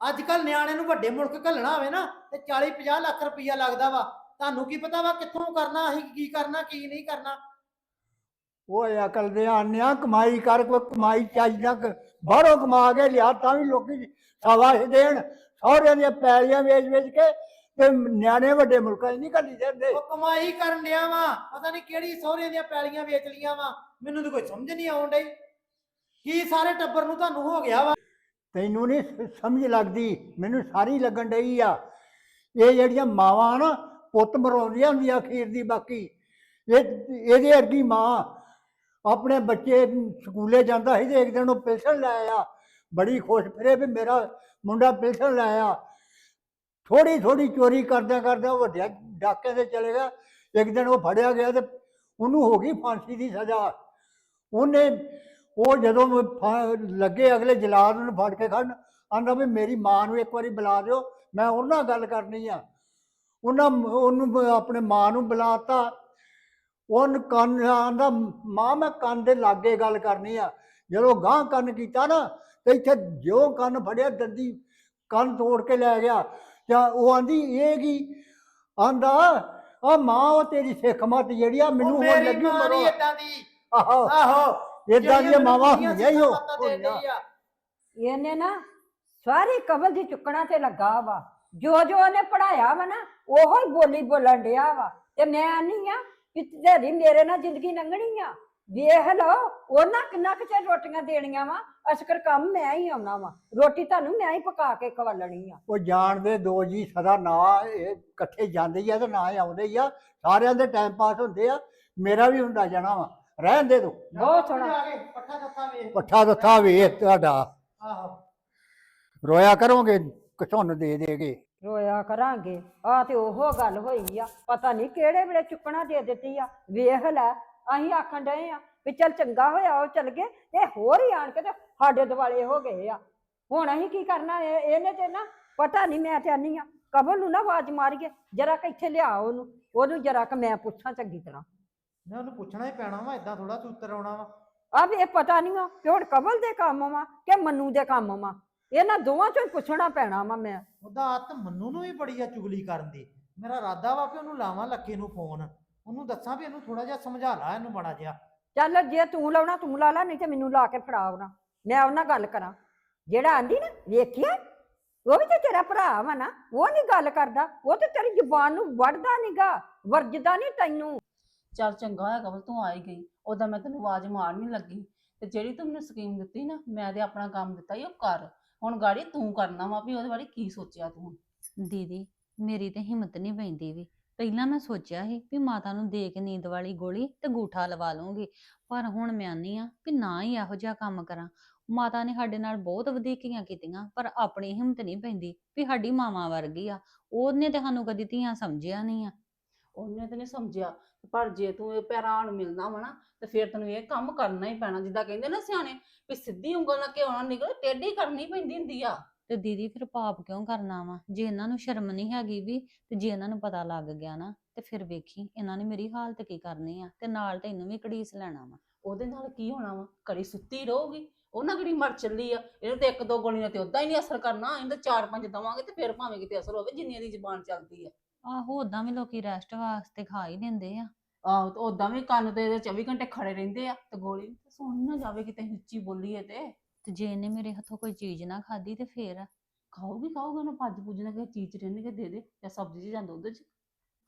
ਅੱਜ ਕੱਲ ਨਿਆਣੇ ਨੂੰ ਵੱਡੇ ਮੁਲਕ ਘੱਲਣਾ ਹੋਵੇ ਨਾ ਤੇ 40 50 ਲੱਖ ਰੁਪਈਆ ਲੱਗਦਾ ਵਾ। ਤੁਹਾਨੂੰ ਕੀ ਪਤਾ ਵਾ ਕਿੱਥੋਂ ਕਰਨਾ ਅਸੀਂ ਕੀ ਕਰਨਾ ਕੀ ਨਹੀਂ ਕਰਨਾ। ਓਏ ਅਕਲ ਦੇ ਆਨਿਆ ਕਮਾਈ ਕਰ ਕੋਈ ਕਮਾਈ ਚਾਹੀਦਾ ਬਾਹਰੋਂ ਕਮਾ ਕੇ ਲਿਆ ਤਾਂ ਵੀ ਲੋਕੀ ਸਵਾਸ਼ ਦੇਣ। ਸਹੁਰਿਆਂ ਦੀਆਂ ਪੈਲੀਆਂ ਵੇਚ ਵੇਚ ਕੇ ਤੇ ਨਿਆਣੇ ਵੱਡੇ ਮੁਲਕਾਂ 'ਚ ਨਹੀਂ ਕੱਢੀ ਜਾਂਦੇ। ਉਹ ਕਮਾਈ ਕਰਨ ਡਿਆ ਵਾ ਪਤਾ ਨਹੀਂ ਕਿਹੜੀ ਸਹੁਰਿਆਂ ਦੀਆਂ ਪੈਲੀਆਂ ਵੇਚ ਲੀਆਂ ਵਾ। ਮੈਨੂੰ ਤਾਂ ਕੋਈ ਸਮਝ ਨਹੀਂ ਆਉਣ ਡਈ। ਕੀ ਸਾਰੇ ਟੱਬਰ ਨੂੰ ਤੁਹਾਨੂੰ ਹੋ ਗਿਆ ਵਾ? ਤੈਨੂੰ ਨਹੀਂ ਸਮਝ ਲੱਗਦੀ, ਮੈਨੂੰ ਸਾਰੀ ਲੱਗਣ ਡਈ ਆ। ਇਹ ਜਿਹੜੀਆਂ ਮਾਵਾਂ ਨਾ, ਪੁੱਤ ਮਰਾਉਂਦੀਆਂ ਹੁੰਦੀਆਂ ਅਖੀਰ ਦੀ ਬਾਕੀ। ਇਹ, ਇਹਦੇ ਅਰਗੀ ਮਾਂ ਆਪਣੇ ਬੱਚੇ ਸਕੂਲੇ ਜਾਂਦਾ ਸੀ ਤੇ ਇੱਕ ਦਿਨ ਉਹ ਪਿਲਸਣ ਲੈ ਆਇਆ। ਬੜੀ ਖੁਸ਼, ਫਿਰੇ ਵੀ ਮੇਰਾ ਮੁੰਡਾ ਪਿਲਸਣ ਲੈ ਆਇਆ। ਥੋੜੀ ਥੋੜੀ ਚੋਰੀ ਕਰਦਿਆਂ ਕਰਦਿਆਂ ਉਹ ਵੱਡਿਆ ਡਾਕੇ ਤੇ ਚਲੇ ਗਿਆ। ਇੱਕ ਦਿਨ ਉਹ ਫੜਿਆ ਗਿਆ ਤੇ ਉਹਨੂੰ ਹੋ ਗਈ ਫਾਂਸੀ ਦੀ ਸਜ਼ਾ। ਉਹਨੇ ਉਹ ਜਦੋਂ ਫਾ- ਲੱਗੇ ਅਗਲੇ ਜਲਾਦ ਨੂੰ ਫੜ ਕੇ ਖੜਨ ਆਂਦਾ ਵੀ ਮੇਰੀ ਮਾਂ ਨੂੰ ਇੱਕ ਵਾਰੀ ਬੁਲਾ ਦਿਓ ਮੈਂ ਉਹਨਾਂ ਨਾਲ ਗੱਲ ਕਰਨੀ ਆ। ਉਹਨਾਂ ਉਹਨੂੰ ਬ- ਆਪਣੇ ਮਾਂ ਨੂੰ ਬੁਲਾਤਾ। ਉਹਨ ਕੰਨ ਆਂਦਾ ਮਾਂ ਮੈਂ ਕੰਨ ਦੇ ਲਾਗੇ ਗੱਲ ਕਰਨੀ ਆ। ਜਦੋਂ ਗਾਂ ਕੰਨ ਕੀਤਾ ਨਾ ਤੇ ਇੱਥੇ ਜੋ ਕੰਨ ਫੜਿਆ ਦੰਦੀ ਕੰਨ ਤੋੜ ਕੇ ਲੈ ਗਿਆ। ਤੇ ਉਹ ਆਂਦੀ ਇਹ ਕੀ? ਆਂਦਾ ਆ ਮਾਂ ਉਹ ਤੇਰੀ ਸਿੱਖ ਮਤ ਜਿਹੜੀ ਆ ਮੈਨੂੰ ਉਹ ਹੁਣ ਮੇਰੀ ਲੱਗੀ ਮਾਂ ਮਰੋ। ਨਹੀਂ ਏਦਾਂ ਦੀ। ਆਹੋ। ਆਹੋ। ਇਦਾਂ ਦੀਆਂ ਮਾਵਾਂ ਹੁੰਦੀਆਂ ਹੀ ਉਹ। ਇਹਨੇ ਨਾ ਸਾਰੀ ਕਬਲ ਦੀ ਚੁੱਕਣਾ ਤੇ ਲੱਗਾ ਵਾ। ਜੋ ਜੋ ਉਹਨੇ ਪੜਾਇਆ ਵਾ ਨਾ ਉਹੋ ਹੀ ਬੋਲੀ ਬੋਲਣ ਡਿਆ ਵਾ। ਤੇ ਮੈਂ ਨਹੀਂ ਆ ਕਿ ਤੇਰੀ ਮੇਰੇ ਨਾਲ ਜ਼ਿੰਦਗੀ ਲੰਘਣੀ ਆ। ਵੇਖ ਲਓ ਉਹਨਾਂ ਕਿੰਨਾ ਕੁ ਚਿਰ ਰੋਟੀਆਂ ਦੇਣੀਆਂ ਵਾ। ਅਸਕਰ ਕੰਮ ਮੈਂ ਹੀ ਆਉਣਾ ਵਾ। ਰੋਟੀ ਤੁਹਾਨੂੰ ਮੈਂ ਹੀ ਪਕਾ ਕੇ ਖਵਾਲਣੀ ਆ। ਉਹ ਜਾਣਦੇ ਦੋ ਜੀ ਸਦਾ ਨਾ ਇਹ ਇਕੱਠੇ ਜਾਂਦੇ ਹੀ ਆ ਤੇ ਨਾ ਹੀ ਆਉਂਦੇ ਹੀ ਆ। ਸਾਰਿਆਂ ਦੇ ਟਾਈਮ ਪਾਸ ਹੁੰਦੇ ਆ। ਮੇਰਾ ਵੀ ਹੁੰਦਾ ਜਾਣਾ ਵਾ। ਰਹਿਣ ਦੇ ਦੋ ਬਹੁਤ ਸੋਹਣਾ। ਪੱਠਾ ਦੱਥਾ ਵੇਖ। ਪੱਠਾ ਦੱਥਾ ਵੇਖ ਤੁਹਾਡਾ। ਆਹੋ। ਰੋਇਆ ਕਰੋਗੇ? ਕਿਸੁੰਨ ਦੇ ਦੇਗੇ? ਰੋਇਆ ਕਰਾਂਗੇ। ਆ ਤੇ ਉਹੋ ਗੱਲ ਹੋਈ ਆ। ਪਤਾ ਨਹੀਂ ਕਿਹੜੇ ਵੇਲੇ ਚੁੱਕਣਾ ਦੇ ਦਿੱਤੀ ਆ। ਵੇਖ ਲੈ ਅਸੀਂ ਆਖਣ ਡਏ ਆ ਵੀ ਚੱਲ ਚੰਗਾ ਹੋਇਆ ਉਹ ਚੱਲ ਗਏ। ਤੇ ਹੋਰ ਹੀ ਆਣ ਕੇ ਤੇ ਸਾਡੇ ਦਿਵਾਲੇ ਹੋ ਗਏ ਆ। ਹੁਣ ਅਸੀਂ ਕੀ ਕਰਨਾ? ਇਹ- ਇਹਨੇ ਤੇ ਨਾ ਪਤਾ ਨਹੀਂ ਮੈਂ ਤੇ ਆਨੀ ਆ। ਕਬਲ ਨੂੰ ਨਾ ਆਵਾਜ਼ ਮਾਰੀਏ। ਜਰਾ ਕਿ ਇੱਥੇ ਲਿਆ ਉਹਨੂੰ। ਉਹਨੂੰ ਜਰਾ ਕਿ ਮੈਂ ਪੁੱਛਾਂ ਚੰਗੀ ਤਰ੍ਹਾਂ। ਮੈਂ ਉਹਨੂੰ ਪੁੱਛਣਾ ਹੀ ਪੈਣਾ ਵਾ ਇਦਾਂ ਥੋੜਾ ਤੂੰ ਉੱਤਰ ਆਉਣਾ ਵਾ। ਆ ਵੀ ਇਹ ਪਤਾ ਨਹੀਂ ਆ ਕਿ ਹੁਣ ਕਬਲ ਦੇ ਕੰਮ ਵਾ ਕਿ ਮੰਨੂ ਦੇ ਕੰਮ ਵਾ। ਇਹਨਾਂ ਦੋਵਾਂ ਚੋਂ ਹੀ ਪੁੱਛਣਾ ਪੈਣਾ ਵਾ ਮੈਂ। ਉਹਦਾ ਆਤ ਮੰਨੂ ਨੂੰ ਵੀ ਬੜੀ ਆ ਚੁਗਲੀ ਕਰਨ ਦੀ। ਮੇਰਾ ਇਰਾਦਾ ਵਾ ਕਿ ਉਹਨੂੰ ਲਾਵਾਂ ਲੱਕੀ ਨੂੰ ਫੋਨ। ਉਹਨੂੰ ਦੱਸਾਂ ਵੀ ਇਹਨੂੰ ਥੋੜਾ ਜਿਹਾ ਸਮਝਾ ਲਾ ਇਹਨੂੰ ਮਾੜਾ ਜਿਹਾ। ਚੱਲ ਜੇ ਤੂੰ ਲਾਉਣਾ ਤੂੰ ਲਾ ਲਾ ਨਹੀਂ ਤੇ ਮੈਨੂੰ ਲਾ ਕੇ ਫੜਾ ਉਹਨਾਂ ਮੈਂ ਉਹਨਾਂ ਗੱਲ ਕਰਾਂ। ਜਿਹੜਾ ਆਂਦੀ ਨਾ ਵੇਖਿਆ? ਉਹ ਵੀ ਤੇ ਤੇਰਾ ਭਰਾ ਵਾ ਨਾ। ਉਹ ਨਹੀਂ ਗੱਲ ਕਰਦਾ। ਉਹ ਤੇ ਤੇਰੀ ਜ਼ੁਬਾਨ ਨੂੰ ਵੜਦਾ ਨਹੀਂਗਾ ਵਰਜਦਾ ਨਹੀਂ ਤੈਨੂੰ। ਚੱਲ ਚੰਗਾ ਹੋਇਆ ਕਮਲ ਤੂੰ ਆਈ ਗਈ। ਉਹਦਾ ਮੈਂ ਤੈਨੂੰ ਆਵਾਜ਼ ਮਾਰਨੀ ਲੱਗੀ। ਤੇ ਜਿਹੜੀ ਤੂੰ ਮੈਨੂੰ ਸਕੀਮ ਦਿੱਤੀ ਨਾ ਮੈਂ ਤੇ ਆਪਣਾ ਕੰਮ ਦਿੱਤਾ ਹੀ ਉਹ ਕਰ। ਹੁਣ ਗਾੜੀ ਤੂੰ ਕਰਨਾ ਵਾ ਵੀ ਉਹਦੇ ਬਾਰੇ ਕੀ ਸੋਚਿਆ ਤੂੰ ਦੀਦੀ ਮੇਰੀ ਤੇ ਹਿੰਮਤ ਨਹੀਂ ਪੈਂਦੀ ਵੀ। ਪਹਿਲਾਂ ਮੈਂ ਸੋਚਿਆ ਸੀ ਵੀ ਮਾਤਾ ਨੂੰ ਦੇ ਕੇ ਨੀਂਦ ਵਾਲੀ ਗੋਲੀ ਤੇ ਗੂਠਾ ਲਵਾ ਲਵਾਂਗੀ ਪਰ ਹੁਣ ਮੈਂ ਆਨੀ ਆ ਵੀ ਨਾ ਹੀ ਇਹੋ ਜਿਹਾ ਕੰਮ ਕਰਾਂ। ਮਾਤਾ ਨੇ ਸਾਡੇ ਨਾਲ ਬਹੁਤ ਵਧੀਕੀਆਂ ਕੀਤੀਆਂ ਪਰ ਆਪਣੀ ਹਿੰਮਤ ਨਹੀਂ ਪੈਂਦੀ ਵੀ ਸਾਡੀ ਮਾਵਾਂ ਵਰਗੀ ਆ। ਉਹਨੇ ਤੇ ਸਾਨੂੰ ਕਦੀ ਧੀਆਂ ਸਮਝਿਆ ਨਹੀਂ ਆ। ਉਹਨੇ ਤੇ ਨਹੀਂ ਸਮਝਿਆ। ਪਰ ਜੇ ਤੂੰ ਇਹ ਪੈਰਾਂ ਨੂੰ ਮਿਲਣਾ ਵਾ ਨਾ ਤੇ ਫਿਰ ਤੈਨੂੰ ਇਹ ਕੰਮ ਕਰਨਾ ਹੀ ਪੈਣਾ। ਜਿੱਦਾਂ ਕਹਿੰਦੇ ਨਾ ਸਿਆਣੇ ਵੀ ਸਿੱਧੀ ਉਂਗਲ ਨਾਲ ਘਿਓ ਨਾ ਨਿਕਲੇ ਟੇਢੀ ਕਰਨੀ ਪੈਂਦੀ ਹੁੰਦੀ ਆ। ਤੇ ਦੀਦੀ ਫਿਰ ਪਾਪ ਕਿਉਂ ਕਰਨਾ ਵਾ? ਜੇ ਇਹਨਾਂ ਨੂੰ ਸ਼ਰਮ ਨਹੀਂ ਹੈਗੀ ਵੀ ਤੇ ਜੇ ਇਹਨਾਂ ਨੂੰ ਪਤਾ ਲੱਗ ਗਿਆ ਨਾ ਤੇ ਫਿਰ ਵੇਖੀ ਇਹਨਾਂ ਨੇ ਮੇਰੀ ਹਾਲਤ ਕੀ ਕਰਨੀ ਆ ਤੇ ਨਾਲ ਤੈਨੂੰ ਵੀ ਕੜੀਸ ਲੈਣਾ ਵਾ। ਉਹਦੇ ਨਾਲ ਕੀ ਹੋਣਾ ਵਾ? ਘੜੀ ਸੁੱਤੀ ਰਹੂਗੀ ਉਹ ਨਾ ਕਿਹੜੀ ਮਰ ਚੱਲੀ ਆ। ਇਹਨੂੰ ਤੇ ਇੱਕ ਦੋ ਗੋਲੀਆਂ ਤੇ ਉਦਾਂ ਹੀ ਨਹੀਂ ਅਸਰ ਕਰਨਾ ਇਹਨੂੰ ਚਾਰ ਪੰਜ ਦਵਾਂਗੇ ਤੇ ਫਿਰ ਭਾਵੇਂ ਕਿਤੇ ਅਸਰ ਹੋਵੇ ਜਿੰਨੀ ਦੀ ਜ਼ੁਬਾਨ ਚੱਲਦੀ ਆ। ਆਹੋ ਉਦਾਂ ਵੀ ਲੋਕੀ ਰੈਸਟ ਵਾਸਤੇ ਖਾ ਹੀ ਦਿੰਦੇ ਆ। ਆਹੋ ਤੇ ਉਦਾਂ ਵੀ ਕੰਨ ਤੇ ਇਹਦੇ 24 ਘੰਟੇ ਖੜੇ ਰਹਿੰਦੇ ਆ ਤੇ ਗੋਲੀ ਵੀ ਤੇ ਸੁਣ ਨਾ ਜਾਵੇ ਕਿਤੇ ਉੱਚੀ ਬੋਲੀਏ ਤੇ। ਤੇ ਜੇ ਇਹਨੇ ਮੇਰੇ ਹੱਥੋਂ ਕੋਈ ਚੀਜ਼ ਨਾ ਖਾਧੀ ਤੇ ਫੇਰ? ਖਾਓਗੀ ਖਾਓਗੇ ਨਾ ਭੱਜ ਭੁੱਜ ਨਾ ਕਿਸੇ ਚੀਜ਼ ਚ ਰਹਿਣਗੇ ਦੇ ਦੇ ਜਾਂ ਸਬਜ਼ੀ ਚ ਜਾਂ ਦੁੱਧ ਚ।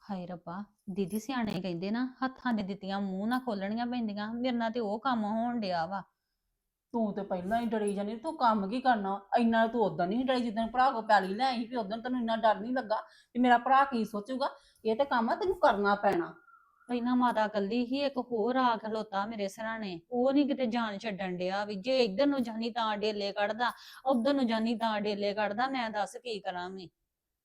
ਹਾਏ ਰੱਬਾ ਦੀਦੀ ਸਿਆਣੇ ਕਹਿੰਦੇ ਨਾ ਹੱਥਾਂ ਦੇ ਦਿੱਤੀਆਂ ਮੂੰਹ ਨਾ ਖੋਲਣੀਆਂ ਪੈਂਦੀਆਂ ਮੇਰੇ ਨਾਲ ਤੇ ਉਹ ਕੰਮ ਹੋਣ ਡਿਆ ਵਾ। ਤੂੰ ਤੇ ਪਹਿਲਾਂ ਹੀ ਡਰੀ ਜਾਨੀ ਤੂੰ ਕੰਮ ਕੀ ਕਰਨਾ? ਇੰਨਾ ਤੂੰ ਉਦੋਂ ਨਹੀਂ ਡਰੀ ਜਿੱਦਣ ਭਰਾ ਕੋ ਪੈਲੀ ਲੈ ਆਈ ਵੀ ਉਦੋਂ ਤੈਨੂੰ ਇੰਨਾ ਡਰ ਨਹੀਂ ਲੱਗਾ ਵੀ ਮੇਰਾ ਭਰਾ ਕੀ ਸੋਚੂਗਾ? ਇਹ ਤੇ ਕੰਮ ਆ ਤੈਨੂੰ ਕਰਨਾ ਪੈਣਾ। ਪਹਿਲਾਂ ਮਾਤਾ ਕੱਲੀ ਹੀ ਇੱਕ ਹੋਰ ਆ ਖਲੋਤਾ ਮੇਰੇ ਸਰਾਣੇ। ਉਹ ਨਹੀਂ ਕਿਤੇ ਜਾਨ ਛੱਡਣ ਡਿਆ ਵੀ ਜੇ ਇੱਧਰ ਨੂੰ ਜਾਨੀ ਤਾਂ ਡੇਲੇ ਕੱਢਦਾ ਉਧਰ ਨੂੰ ਜਾਨੀ ਤਾਂ ਡੇਲੇ ਕੱਢਦਾ ਮੈਂ ਦੱਸ ਕੀ ਕਰਾਂ ਮੈਂ?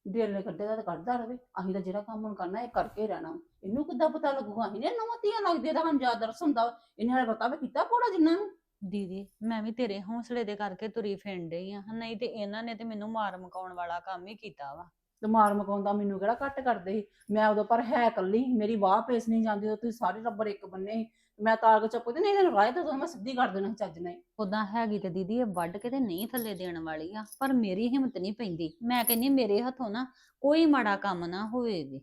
ਦਿਲ ਕੱਢੇਗਾ ਤਾਂ ਕੱਢਦਾ ਰਵੇ ਅਸੀਂ ਤਾਂ ਜਿਹੜਾ ਕੰਮ ਹੁਣ ਕਰਨਾ ਇਹ ਕਰਕੇ ਰਹਿਣਾ। ਇਹਨੂੰ ਕਿੱਦਾਂ ਪਤਾ ਲੱਗੂਗਾ? ਇਹਨੇ ਨਵਾਂ ਧੀਆਂ ਲੱਗਦੇ ਤਾਂ ਹਨ ਜ਼ਿਆਦਾ ਦਰਸ ਹੁੰਦਾ। ਇਹਨੇ ਹਲੇ ਪਤਾ ਵੀ ਕੀਤਾ ਕੋੜਾ ਜਿੰਨਾ ਨੂੰ? ਦੀਦੀ ਮੈਂ ਵੀ ਤੇਰੇ ਹੌਸਲੇ ਦੇ ਕਰਕੇ ਤੁਰੀ ਫਿਰਨ ਡਈ ਆ। ਨਹੀਂ ਤੇ ਇਹਨਾਂ ਨੇ ਤੇ ਮੈਨੂੰ ਮਾਰ ਮਕਾਉਣ ਵਾਲਾ ਕੰਮ ਹੀ ਕੀਤਾ ਵਾ। ਤੇ ਮਾਰ ਮਕਾਉਂਦਾ ਮੈਨੂੰ ਕਿਹੜਾ ਘੱਟ ਕਰਦੇ ਸੀ? ਮੈਂ ਉਦੋਂ ਪਰ ਹੈ ਇਕੱਲੀ ਸੀ, ਮੇਰੀ ਵਾਹ ਪੇਸ ਨਹੀਂ ਜਾਂਦੀ ਉਦੋਂ ਤੁਸੀਂ ਸਾਰੇ ਰੱਬਰ ਇੱਕ ਬੰਨੇ ਸੀ। ਮੈਂ ਤਾਰ ਕੇ ਚੱਪੋ ਤੇ ਨਹੀਂ ਇਹਨੂੰ ਰਾਹ ਤਾਂ ਮੈਂ ਸਿੱਧੀ ਕਰ ਦੇਣਾ ਸੀ ਚੱਜ ਨੇ ਉਦਾਂ ਹੈਗੀ ਤੇ ਦੀਦੀ ਇਹ ਵੱਢ ਕੇ ਤੇ ਨਹੀਂ ਥੱਲੇ ਦੇਣ ਵਾਲੀ ਆ ਪਰ ਮੇਰੀ ਹਿੰਮਤ ਨਹੀਂ ਪੈਂਦੀ। ਮੈਂ ਕਹਿੰਨੀ ਮੇਰੇ ਹੱਥੋਂ ਨਾ ਕੋਈ ਮਾੜਾ ਕੰਮ ਨਾ ਹੋਵੇ ਵੀ।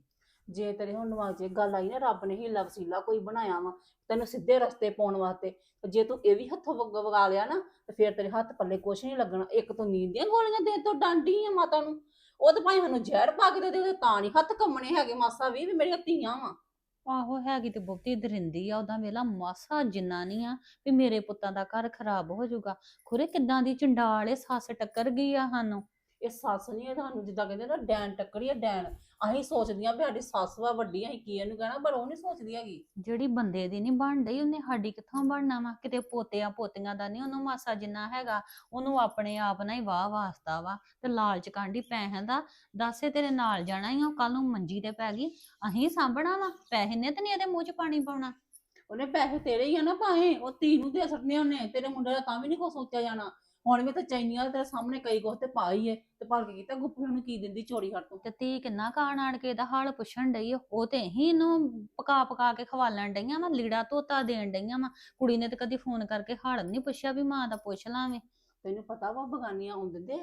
ਜੇ ਤੇਰੇ ਹੁਣ ਦਿਮਾਗ 'ਚ ਇਹ ਗੱਲ ਆਈ ਨਾ, ਰੱਬ ਨੇ ਹੀਲਾ ਵਸੀਲਾ ਕੋਈ ਬਣਾਇਆ ਵਾ, ਤੈਨੂੰ ਸਿੱਧੇ ਰਸਤੇ ਪਾਉਣ ਵਾਸਤੇ, ਤੇ ਜੇ ਤੂੰ ਇਹ ਵੀ ਹੱਥੋਂ ਵਗ, ਵਗਾ ਲਿਆ ਨਾ, ਤੇ ਫਿਰ ਤੇਰੇ ਹੱਥ ਪੱਲੇ ਕੁਛ ਨਹੀਂ ਲੱਗਣਾ। ਇੱਕ ਤੂੰ ਨੀਂਦ ਦੀਆਂ ਗੋਲੀਆਂ ਦੇ ਤੋਂ ਡਾਂਡੀ ਆ ਮਾਤਾ ਨੂੰ। ਉਹ ਤਾਂ ਭਾਈ ਸਾਨੂੰ ਜ਼ਹਿਰ ਪਾ ਕੇ ਦੇ ਦੇ, ਉਹਦੇ ਤਾਂ ਨਹੀਂ ਹੱਥ ਕੰਮਣੇ ਹੈਗੇ ਮਾਸਾ ਵੀ ਵੀ ਮੇਰੀਆਂ ਧੀਆਂ ਵਾ। ਆਹੋ, ਹੈਗੀ ਤੇ ਬਹੁਤੀ ਦਰਿੰਦੀ ਆ, ਉਹਦਾ ਵੇਲਾ ਮਾਸਾ ਜਿੰਨਾ ਨਹੀਂ ਆ, ਵੀ ਮੇਰੇ ਪੁੱਤਾਂ ਦਾ ਘਰ ਖਰਾਬ ਹੋ ਜਾਊਗਾ। ਖੁਰੇ ਕਿੱਦਾਂ ਦੀ ਚੰਡਾਲ ਏ, ਸੱਸ ਟੱਕਰ ਗਈ ਆ ਸਾਨੂੰ। ਇਹ ਸੱਸ ਨਹੀਂ ਇਹ ਤੁਹਾਨੂੰ ਜਿੱਦਾਂ ਕਹਿੰਦੇ ਨਾ ਡੈਣ ਟੱਕਰੀ ਆ ਡੈਣ। ਅਸੀਂ ਸੋਚਦੀਆਂ ਵੀ ਸਾਡੀ ਸੱਸ ਵਾ ਵੱਡੀ ਅਸੀਂ ਕੀ ਇਹਨੂੰ ਕਹਿਣਾ ਪਰ ਉਹ ਨਹੀਂ ਸੋਚਦੀ ਹੈਗੀ। ਜਿਹੜੀ ਬੰਦੇ ਦੀ ਨਹੀਂ ਬਣ ਰਹੀ ਉਹਨੇ ਸਾਡੀ ਕਿੱਥੋਂ ਬਣਨਾ ਵਾ? ਕਿਤੇ ਪੋਤਿਆਂ ਪੋਤੀਆਂ ਦਾ ਨਹੀਂ ਉਹਨੂੰ ਮਾਸਾ ਜਿੰਨਾ ਹੈਗਾ ਉਹਨੂੰ ਆਪਣੇ ਆਪ ਨਾਲ ਹੀ ਵਾਹ ਵਾਸਤਾ ਵਾ। ਤੇ ਲਾਲਚ ਕਾਂਢੀ ਪੈਸਿਆਂ ਦਾ ਦੱਸੇ ਤੇਰੇ ਨਾਲ ਜਾਣਾ ਹੀ ਉਹ ਕੱਲ ਨੂੰ ਮੰਜੀ ਤੇ ਪੈ ਗਈ। ਅਹੀਂ ਸਾਂਭਣਾ ਵਾ ਪੈਸੇ ਨੇ ਤੇ ਨਹੀਂ ਇਹਦੇ ਮੂੰਹ 'ਚ ਪਾਣੀ ਪਾਉਣਾ। ਉਹਨੇ ਪੈਸੇ ਤੇਰੇ ਹੀ ਆ ਨਾ ਭਾਵੇਂ ਉਹ ਧੀ ਨੂੰ ਦੇ ਸਕਦੇ ਉਹਨੇ ਤੇਰੇ ਮੁੰਡੇ ਦਾ ਤਾਂ ਵੀ ਨਹੀਂ ਕੋ ਸੋਚਿਆ ਜਾਣਾ। ਹੁਣ ਵੀ ਤਾਂ ਚੈਨੀਆਂ ਤੇਰੇ ਸਾਹਮਣੇ ਕਈ ਕੁਛ ਤੇ ਪਾਈ ਏ ਤੇ ਭਲ ਕੇ ਕੀਤਾ ਗੁੱਪੂ ਨੂੰ ਕੀ ਦਿੰਦੀ ਚੋਰੀ ਕਰ ਤੋਂ। ਤੇ ਤੀ ਕਿੰਨਾ ਕਾਣ ਆਣ ਕੇ ਇਹਦਾ ਹਾਲ ਪੁੱਛਣ ਡਈ। ਉਹ ਤੇ ਹੀ ਇਹਨੂੰ ਪਕਾ ਪਕਾ ਕੇ ਖਵਾਲਣ ਡਈਆਂ ਵਾ ਲੀੜਾ ਧੋਤਾ ਦੇਣ ਡਈਆਂ ਵਾ। ਕੁੜੀ ਨੇ ਤੇ ਕਦੀ ਫੋਨ ਕਰਕੇ ਹਾਲ ਨਹੀਂ ਪੁੱਛਿਆ ਵੀ ਮਾਂ ਦਾ ਪੁੱਛ ਲਾਵੇਂ। ਤੈਨੂੰ ਪਤਾ ਵਾ ਬਗਾਨੀਆਂ ਆਉਂ ਦਿੰਦੇ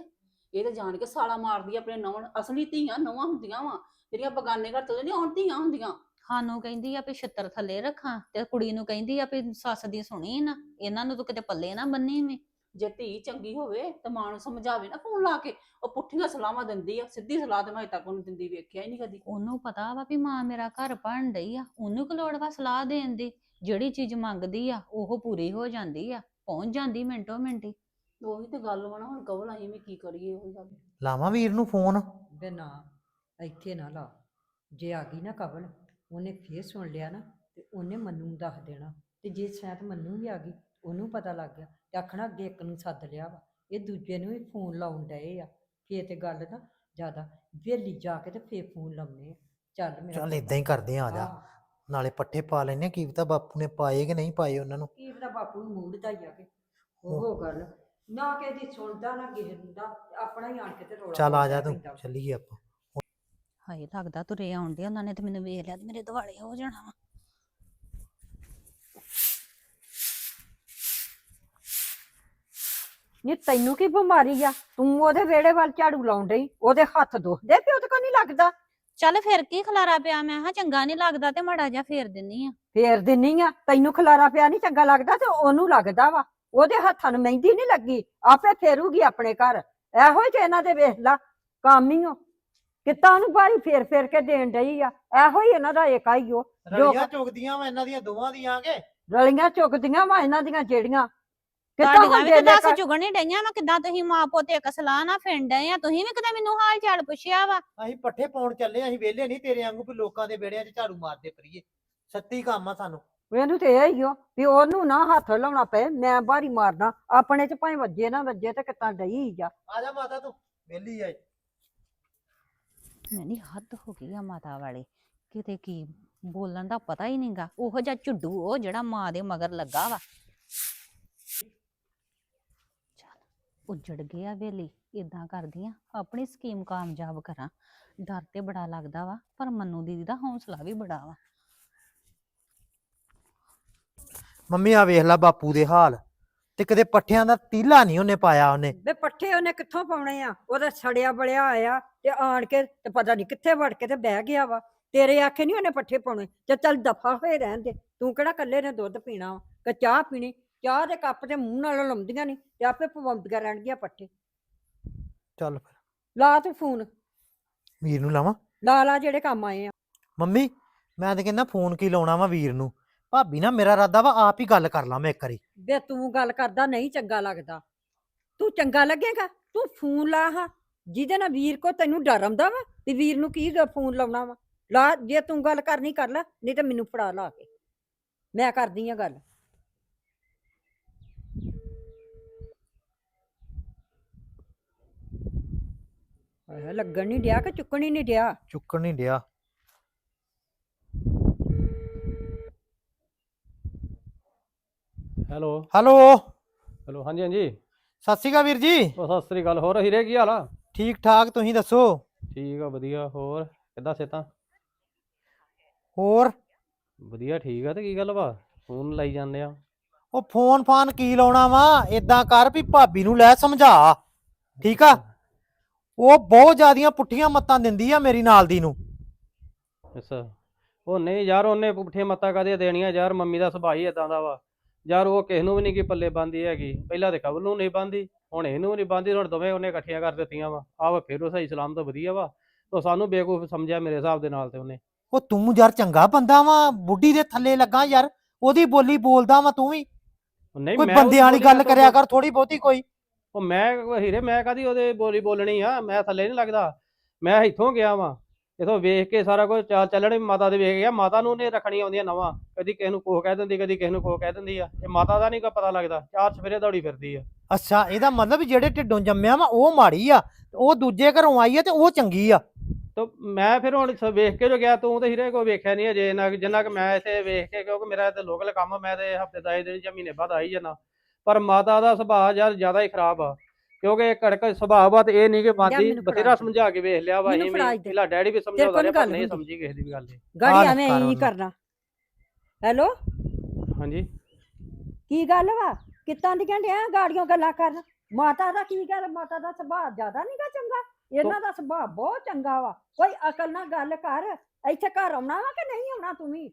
ਇਹ ਤਾਂ ਜਾਣ ਕੇ ਸਾਲਾ ਮਾਰਦੀ ਆ ਆਪਣੇ ਨੌਂ ਅਸਲੀ ਧੀਆਂ ਨੌਵਾਂ ਹੁੰਦੀਆਂ ਵਾ ਜਿਹੜੀਆਂ ਬਗਾਨੇ ਘਰ ਤੋਂ ਨਹੀਂ ਆਉਣ ਧੀਆਂ ਹੁੰਦੀਆਂ। ਸਾਨੂੰ ਕਹਿੰਦੀ ਆ ਵੀ ਛਿੱਤਰ ਥੱਲੇ ਰੱਖਾਂ ਤੇ ਕੁੜੀ ਨੂੰ ਕਹਿੰਦੀ ਆ ਵੀ ਸੱਸ ਦੀ ਸੁਣੀ ਨਾ ਇਹਨਾਂ ਨੂੰ ਤੂੰ ਕਿਤੇ ਪੱਲੇ ਨਾ ਬੰਨੀ ਵੀ ਜੇ ਧੀ ਚੰਗੀ ਹੋਵੇ ਤਾਂ ਮਾਂ ਨੂੰ ਸਮਝਾਵੇ ਨਾ ਫੋਨ ਲਾ ਕੇ ਉਹ ਪੁੱਠੀਆਂ ਸਲਾਹਾਂ ਦਿੰਦੀ ਆ ਸਿੱਧੀ ਸਲਾਹ ਤੇ ਮੈਂ ਅਜੇ ਤੱਕ ਉਹਨੂੰ ਦਿੰਦੀ ਵੇਖਿਆ ਹੀ ਨਹੀਂ ਕਦੀ। ਉਹਨੂੰ ਪਤਾ ਵਾ ਵੀ ਮਾਂ ਮੇਰਾ ਘਰ ਬਣ ਡਈ ਆ ਉਹਨੂੰ ਕਿ ਲੋੜ ਵਾ ਸਲਾਹ ਦੇਣ ਦੀ? ਜਿਹੜੀ ਚੀਜ਼ ਮੰਗਦੀ ਆ ਉਹ ਪੂਰੀ ਹੋ ਜਾਂਦੀ ਆ ਪਹੁੰਚ ਜਾਂਦੀ ਮਿੰਟੋ ਮਿੰਟੀ ਉਹੀ ਤੇ ਗੱਲ ਵਾ ਨਾ ਹੁਣ ਕਵਲ ਅਸੀਂ ਵੀ ਕੀ ਕਰੀਏ ਉਹੀ ਗੱਲ ਲਾਵਾਂ ਵੀਰ ਨੂੰ ਫੋਨ? ਬੇ ਨਾ ਇੱਥੇ ਨਾ ਲਾ। ਜੇ ਆ ਗਈ ਨਾ ਕਵਲ ਉਹਨੇ ਫੇਰ ਸੁਣ ਲਿਆ ਨਾ ਤੇ ਉਹਨੇ ਮੰਨੂ ਨੂੰ ਦੱਸ ਦੇਣਾ। ਤੇ ਜੇ ਸ਼ਾਇਦ ਮੰਨੂ ਵੀ ਆ ਗਈ ਉਹਨੂੰ ਪਤਾ ਲੱਗ ਗਿਆ। ਤੇ ਆਖਣਾ ਅੱਗੇ ਇੱਕ ਨੂੰ ਸੱਦ ਲਿਆ ਵਾ। ਇਹ ਦੂਜੇ ਨੂੰ ਵੀ ਫੋਨ ਲਾਉਣ ਡਏ ਆ। ਫੇਰ ਤੇ ਗੱਲ ਨਾ ਜ਼ਿਆਦਾ ਵੇਲੀ ਜਾ ਕੇ ਤੇ ਫੇਰ ਫੋਨ ਲਾਉਣੇ ਆ। ਚੱਲ ਮੇਰਾ ਚੱਲ ਇਦਾਂ ਹੀ ਕਰਦੇ ਆ ਆ ਜਾ। ਆਹ, ਨਾਲੇ ਪੱਠੇ ਪਾ ਲੈਨੇ ਕੀ ਪਤਾ ਬਾਪੂ ਨੇ ਪਾਏ ਕਿ ਨਹੀਂ ਪਾਏ ਉਹਨਾਂ ਨੂੰ। ਕੀ ਪਤਾ ਬਾਪੂ ਨੂੰ ਮੂਡ ਦਾ ਹੀ ਆ ਕੇ। ਉਹ ਗੱਲ ਨਾ ਕਿਸੇ ਦੀ ਸੁਣਦਾ ਨਾ ਕਿਸੇ ਦਾ ਆਪਣਾ ਹੀ ਆਣ ਕੇ ਤੇ ਰੋਲਾ ਚੱਲ ਆ ਜਾ ਤੂੰ। ਚੱਲੀਏ ਆਪਾਂ। ਹਾਏ ਲੱਗਦਾ ਤੁਰੇ ਆਉਂਦੇ ਉਹਨਾਂ ਨੇ ਤੇ ਮੈਨੂੰ ਵੇਖ ਲਿਆ ਤੇ ਮੇਰੇ ਦਿਵਾਲੇ ਹੋ ਜਾਣਾ ਵਾ। ਨੀ ਤੈਨੂੰ ਕੀ ਬਿਮਾਰੀ ਆ? ਤੂੰ ਉਹਦੇ ਵਿਹੜੇ ਵੱਲ ਝਾੜੂ ਲਾਉਣ ਡਈ ਉਹਦੇ ਹੱਥ ਦੁਖਦੇ ਪਿਓ ਤੇ ਕੋ ਨਹੀਂ ਲੱਗਦਾ। ਚੱਲ ਫਿਰ ਕੀ ਖਲਾਰਾ ਪਿਆ? ਮੈਂ ਹਾਂ ਚੰਗਾ ਨਹੀਂ ਲੱਗਦਾ ਤੇ ਮਾੜਾ ਜਿਹਾ ਫੇਰ ਦਿੰਨੀ ਆ। ਫੇਰ ਦਿੰਨੀ ਆ? ਤੈਨੂੰ ਖਲਾਰਾ ਪਿਆ ਨਹੀਂ ਚੰਗਾ ਲੱਗਦਾ ਤੇ ਉਹਨੂੰ ਲੱਗਦਾ ਵਾ। ਉਹਦੇ ਹੱਥਾਂ ਨੂੰ ਮਹਿੰਦੀ ਨਹੀਂ ਲੱਗੀ ਆਪੇ ਫੇਰੂਗੀ ਆਪਣੇ ਘਰ। ਇਹੋ ਹੀ ਤੇ ਇਹਨਾਂ ਦੇ ਵੇਖ ਲਾ ਕੰਮ ਹੀ ਓ। ਕਿੱਤਾ ਉਹਨੂੰ ਬਾਰੀ ਫੇਰ ਫੇਰ ਕੇ ਦੇਣ ਡਈ ਆ? ਇਹੋ ਹੀ ਇਹਨਾਂ ਦਾ ਏਕਾ ਹੀ ਓ। ਜੋ ਰਲੀਆਂ ਚੁਗਦੀਆਂ ਵਾ ਇਹਨਾਂ ਦੀਆਂ ਦੋਵਾਂ ਦੀਆਂ ਕੇ? ਰਲੀਆਂ ਚੁੱਕਦੀਆਂ ਵਾ ਇਹਨਾਂ ਦੀਆਂ ਜਿਹੜੀਆਂ ਤੁਹਾਡੀਆਂ ਵੀ ਤੇ ਦੱਸ ਚੁਗਣੀ ਡਈਆਂ ਵਾ ਕਿਦਾਂ ਤੁਸੀਂ ਮਾਂ ਪੁੱਤ ਇੱਕ ਸਲਾਹ ਨਾ ਫਿੰਡ ਡਏ ਆ? ਤੁਸੀਂ ਵੀ ਕਦੇ ਮੈਨੂੰ ਹਾਲ ਚਾਲ ਪੁੱਛਿਆ ਵਾ? ਅਸੀਂ ਪੱਠੇ ਪਾਉਣ ਚੱਲੇ ਅਸੀਂ ਵਿਹਲੇ ਨਹੀਂ ਤੇਰੇ ਵਾਂਗੂ ਵੀ ਲੋਕਾਂ ਦੇ ਵਿਹੜਿਆਂ 'ਚ ਝਾੜੂ ਮਾਰਦੇ ਫਰੀਏ। ਸੱਤੀ ਕੰਮ ਆ ਸਾਨੂੰ। ਇਹਨੂੰ ਤੇ ਇਹ ਹੀ ਓ ਵੀ ਉਹਨੂੰ ਨਾ ਹੱਥ ਲਾਉਣਾ ਪਏ ਮੈਂ ਬਾਰੀ ਮਾਰਨਾ ਆਪਣੇ ਚ ਭਾਵੇਂ ਵੱਜੇ ਨਾ ਵੱਜੇ ਤੇ ਕਿੱਦਾਂ ਡਈ ਆ। ਆ ਜਾ ਮਾਤਾ ਤੂੰ ਵਿਹਲੀ ਆਏ ਨਹੀਂ ਹੱਦ ਹੋ ਗਈ ਆ ਮਾਤਾ ਵਾਲੀ ਕਿਤੇ ਕੀ ਬੋਲਣ ਦਾ ਪਤਾ ਹੀ ਨਹੀਂਗਾ ਉਹੋ ਜਿਹਾ ਝੁੱਡੂ ਉਹ ਜਿਹੜਾ ਮਾਂ ਦੇ ਮਗਰ ਲੱਗਾ ਵਾ। ਉੱਜੜ ਗਿਆ ਵੇਲੀ ਇਦਾਂ ਕਰਦੀ ਆ ਆਪਣੀ ਸਕੀਮ ਕਾਮਯਾਬ ਕਰਾਂ। ਡਰ ਤੇ ਬੜਾ ਲੱਗਦਾ ਵਾ ਪਰ ਮੰਨੂ ਦੀਦੀ ਦਾ ਹੌਸਲਾ ਵੀ ਬੜਾ ਵਾ। ਮੰਮੀ ਆ ਵੇਖ ਲੈ ਬਾਪੂ ਦੇ ਹਾਲ। ਤੇ ਕਦੇ ਪੱਠਿਆਂ ਦਾ ਤੀਲਾ ਨਹੀਂ ਉਹਨੇ ਪਾਇਆ ਉਹਨੇ। ਵੇ ਪੱਠੇ ਉਹਨੇ ਕਿੱਥੋਂ ਪਾਉਣੇ ਆ? ਉਹਦਾ ਸੜਿਆ ਬਲਿਆ ਆਇਆ ਤੇ ਆਣ ਕੇ ਤੇ ਪਤਾ ਨਹੀਂ ਕਿੱਥੇ ਵੜ ਕੇ ਤੇ ਬਹਿ ਗਿਆ ਵਾ। ਤੇਰੇ ਆਖੇ ਨਹੀਂ ਉਹਨੇ ਪੱਠੇ ਪਾਉਣੇ? ਤੇ ਚੱਲ ਦਫਾ ਹੋਏ ਰਹਿਣ ਦੇ। ਤੂੰ ਕਿਹੜਾ ਕੱਲੇ ਨੇ ਦੁੱਧ ਪੀਣਾ ਵਾ? ਕਿ ਚਾਹ ਪੀਣੀ? ਚਾਹ ਦੇ ਕੱਪ ਤੇ ਮੂੰਹ ਨਾਲ ਲਾਉਂਦੀਆਂ ਨਹੀਂ ਤੇ ਆਪੇ ਪਵਾਉਂਦੀਆਂ ਰਹਿਣਗੀਆਂ ਪੱਠੇ। ਚੱਲ ਫਿਰ। ਲਾ ਤੂੰ ਫੋਨ। ਵੀਰ ਨੂੰ ਲਾਵਾਂ? ਲਾ ਲਾ ਜਿਹੜੇ ਕੰਮ ਆਏ ਆ। ਮੰਮੀ ਮੈਂ ਤਾਂ ਕਹਿੰਦਾ ਫੋਨ ਕੀ ਲਾਉਣਾ ਵਾ ਵੀਰ ਨੂੰ। ਭਾਬੀ ਨਾ ਮੇਰਾ ਇਰਾਦਾ ਵਾ ਆਪ ਹੀ ਗੱਲ ਕਰ ਲਾਂ ਮੈਂ ਇੱਕ ਵਾਰੀ। ਵੇ ਤੂੰ ਗੱਲ ਕਰਦਾ ਨਹੀਂ ਚੰਗਾ ਲੱਗਦਾ। ਤੂੰ ਚੰਗਾ ਲੱਗੇਗਾ? ਤੂੰ ਫੋਨ ਲਾ ਹਾਂ। ਜਿਹਦੇ ਨਾਲ ਵੀਰ ਕੋ ਤੈਨੂੰ ਡਰ ਆਉਂਦਾ ਵਾ ਵੀ ਵੀਰ ਨੂੰ ਕੀ ਗ- ਫੋਨ ਲਾਉਣਾ ਵਾ। ਲਾ ਜੇ ਤੂੰ ਗੱਲ ਕਰਨੀ ਕਰ ਲੈ ਨਹੀਂ ਤੇ ਮੈਨੂੰ ਫੜਾ ਲਾ ਕੇ। ਮੈਂ ਕਰਦੀ ਆ ਗੱਲ। ਆਹ ਲੱਗਣ ਨਹੀਂ ਡਿਆ ਕਿ ਚੁੱਕਣ ਹੀ ਨਹੀਂ ਡਿਆ? ਚੁੱਕਣ ਨਹੀਂ ਡਿਆ। ਹੈਲੋ। ਹੈਲੋ। ਹੈਲੋ ਹਾਂਜੀ ਹਾਂਜੀ। ਸਤਿ ਸ਼੍ਰੀ ਅਕਾਲ ਵੀਰ ਜੀ। ਉਹ ਸਤਿ ਸ੍ਰੀ ਅਕਾਲ ਹੋਰ ਹੀਰੇ ਕੀ ਹਾਲ ਆ? ਠੀਕ ਠਾਕ ਤੁਸੀਂ ਦੱਸੋ? ਠੀਕ ਆ ਵਧੀਆ ਹੋਰ ਕਿੱਦਾਂ ਸੇਤਾ ਹੋਰ? ਵਧੀਆ ਠੀਕ ਆ ਤੇ ਕੀ ਗੱਲ ਵਾ? ਫੋਨ ਲਾਈ ਜਾਂਦੇ ਆ। ਉਹ ਫੋਨ ਫਾਨ ਕੀ ਲਾਉਣਾ ਵਾ? ਇਦਾਂ ਕਰ ਵੀ ਭਾਬੀ ਨੂੰ ਲੈ ਸਮਝਾ। ਠੀਕ ਆ? ਉਹ ਬਹੁਤ ਜ਼ਿਆਦੀਆਂ ਪੁੱਠੀਆਂ ਮੱਤਾਂ ਦਿੰਦੀ ਆ ਮੇਰੀ ਨਾਲ ਦੀ ਨੂੰ। ਅੱਛਾ। ਉਹ ਨਹੀਂ ਯਾਰ ਉਹਨੇ ਪੁੱਠੇ ਮੱਤਾਂ ਕਾਹਦੀਆਂ ਦੇਣੀਆਂ ਯਾਰ? ਮੰਮੀ ਦਾ ਸੁਭਾਅ ਹੀ ਇਦਾਂ ਦਾ ਵਾ। ਯਾਰ ਉਹ ਕਿਸ ਨੂੰ ਵੀ ਨਹੀਂ ਕੀ ਪੱਲੇ ਬੰਦੀ ਹੈਗੀ। ਪਹਿਲਾਂ ਤੇ ਕਬਲ ਨੂੰ ਨਹੀਂ ਬੰਦੀ ਹੁਣ ਇਹਨੂੰ ਨਹੀਂ ਬੰਦੀ ਹੁਣ ਦੋਵੇਂ ਉਹਨੇ ਇਕੱਠੀਆਂ ਕਰ ਦਿੱਤੀਆਂ ਵਾ। ਆਹ ਵਾ ਫਿਰ ਉਹ ਸਹੀ ਸਲਾਮ ਤੋਂ ਵਧੀਆ ਵਾ। ਤਾਂ ਸਾਨੂੰ ਬੇਵਕੂਫ ਸਮਝਿਆ ਮੇਰੇ ਹਿਸਾਬ ਦੇ ਨਾਲ ਤੇ ਉਹਨੇ। ਉਹ ਤੂੰ ਯਾਰ ਚੰਗਾ ਬੰਦਾ ਵਾ ਬੁੱਢੀ ਦੇ ਥੱਲੇ ਲੱਗਾ ਯਾਰ। ਉਹਦੀ ਬੋਲੀ ਬੋਲਦਾ ਵਾ ਤੂੰ ਵੀ। ਨਹੀਂ ਕੋਈ ਮੈਂ ਬੰਦਿਆਂ ਵਾਲੀ ਗੱਲ ਕਰਿਆ ਕਰ ਥੋੜੀ ਬਹੁਤੀ ਕੋਈ। ਉਹ ਮੈਂ ਹੀਰੇ ਮੈਂ ਕਾਦੀ ਉਹਦੇ ਬੋਲੀ ਬੋਲਣੀ ਆ? ਮੈਂ ਥੱਲੇ ਨਹੀਂ ਲੱਗਦਾ। ਮੈਂ ਇੱਥੋਂ ਗਿਆ ਵਾਂ। ਇਥੋਂ ਵੇਖ ਕੇ ਸਾਰਾ ਕੁਝ ਚਾਲ ਚੱਲਣ ਮਾਤਾ ਦੇ ਵੇਖ ਗਿਆ। ਮਾਤਾ ਨੂੰ ਨੇ ਰੱਖਣੀ ਆਉਂਦੀਆਂ ਨਵਾਂ। ਕਦੀ ਕਿਸੇ ਨੂੰ ਕੋਹ ਕਹਿ ਦਿੰਦੀ ਕਦੀ ਕਿਸੇ ਨੂੰ ਕੋਹ ਕਹਿ ਦਿੰਦੀ ਆ। ਇਹ ਮਾਤਾ ਦਾ ਨਹੀਂ ਪਤਾ ਲੱਗਦਾ। ਚਾਰ ਸਵੇਰੇ ਦੌੜੀ ਫਿਰਦੀ ਆ। ਅੱਛਾ ਇਹਦਾ ਮਤਲਬ ਜਿਹੜੇ ਢਿੱਡੋਂ ਜੰਮਿਆ ਵਾ ਉਹ ਮਾੜੀ ਆ। ਤੇ ਉਹ ਦੂਜੇ ਘਰੋਂ ਆਈ ਆ ਤੇ ਉਹ ਚੰਗੀ ਆ। ਤਾਂ ਮੈਂ ਫਿਰ ਹੁਣ ਸ- ਵੇਖ ਕੇ ਜੋ ਗਿਆ ਤੂੰ ਤੇ ਹੀਰੇ ਕੋ ਵੇਖਿਆ ਨਹੀਂ ਅਜੇ। ਨਾ ਜਿੰਨਾ ਕਿ ਮੈਂ ਇੱਥੇ ਵੇਖ ਕੇ ਕਿਉਂਕਿ ਮੇਰਾ ਤੇ ਲੋਕਲ ਕੰਮ ਆ, ਮੈਂ ਤੇ ਹਫ਼ਤੇ 10 ਦਿਨ ਜਾਂ ਮਹੀਨੇ ਬਾਅਦ ਆਈ ਜਾਣਾ ਪਰ ਮਾਤਾ ਦਾ ਸੁਭਾਅ ਯਾਰ ਜ਼ਿਆਦਾ ਹੀ ਖਰਾਬ ਆ। ਕਿਉਂਕਿ ਇਹ ਕੜਕ ਸੁਭਾਅ ਵਾ ਤੇ ਇਹ ਨਹੀਂ ਕਿ ਮਾਦੀ ਬਥੇਰਾ ਦੇ। ਸਮਝਾ ਕੇ ਵੇਖ ਲਿਆ ਵਾ ਦੇ। ਪਹਿਲਾਂ ਡੈਡੀ ਵੀ ਸਮਝਾਉਂਦਾ ਰਿਹਾ ਪਰ ਨਹੀਂ। ਸਮਝੀ ਕਿਸੇ ਦੀ ਵੀ ਗੱਲ ਇਹ ਗਾੜੀ ਐਵੇਂ ਹੀ। ਕਰਨਾ। ਹੈਲੋ? ਹਾਂਜੀ? ਕੀ ਗੱਲ ਵਾ? ਕਿੱਦਾਂ ਦੀਆਂ ਡਿਆ ਗਾੜੀਆਂ ਗੱਲਾਂ ਕਰਨ? ਮਾਤਾ ਦਾ ਕੀ ਗੱਲ? ਮਾਤਾ ਦਾ ਸੁਭਾਅ ਜ਼ਿਆਦਾ ਨਹੀਂਗਾ ਚੰਗਾ? ਇਹਨਾਂ ਦਾ ਸੁਭਾਅ ਬਹੁਤ ਚੰਗਾ ਵਾ। ਕੋਈ ਅਕਲ ਨਾਲ ਗੱਲ ਕਰ। ਇੱਥੇ ਘਰ ਆਉਣਾ ਵਾ ਕਿ ਨਹੀਂ ਆਉਣਾ ਤੂੰ ਵੀ?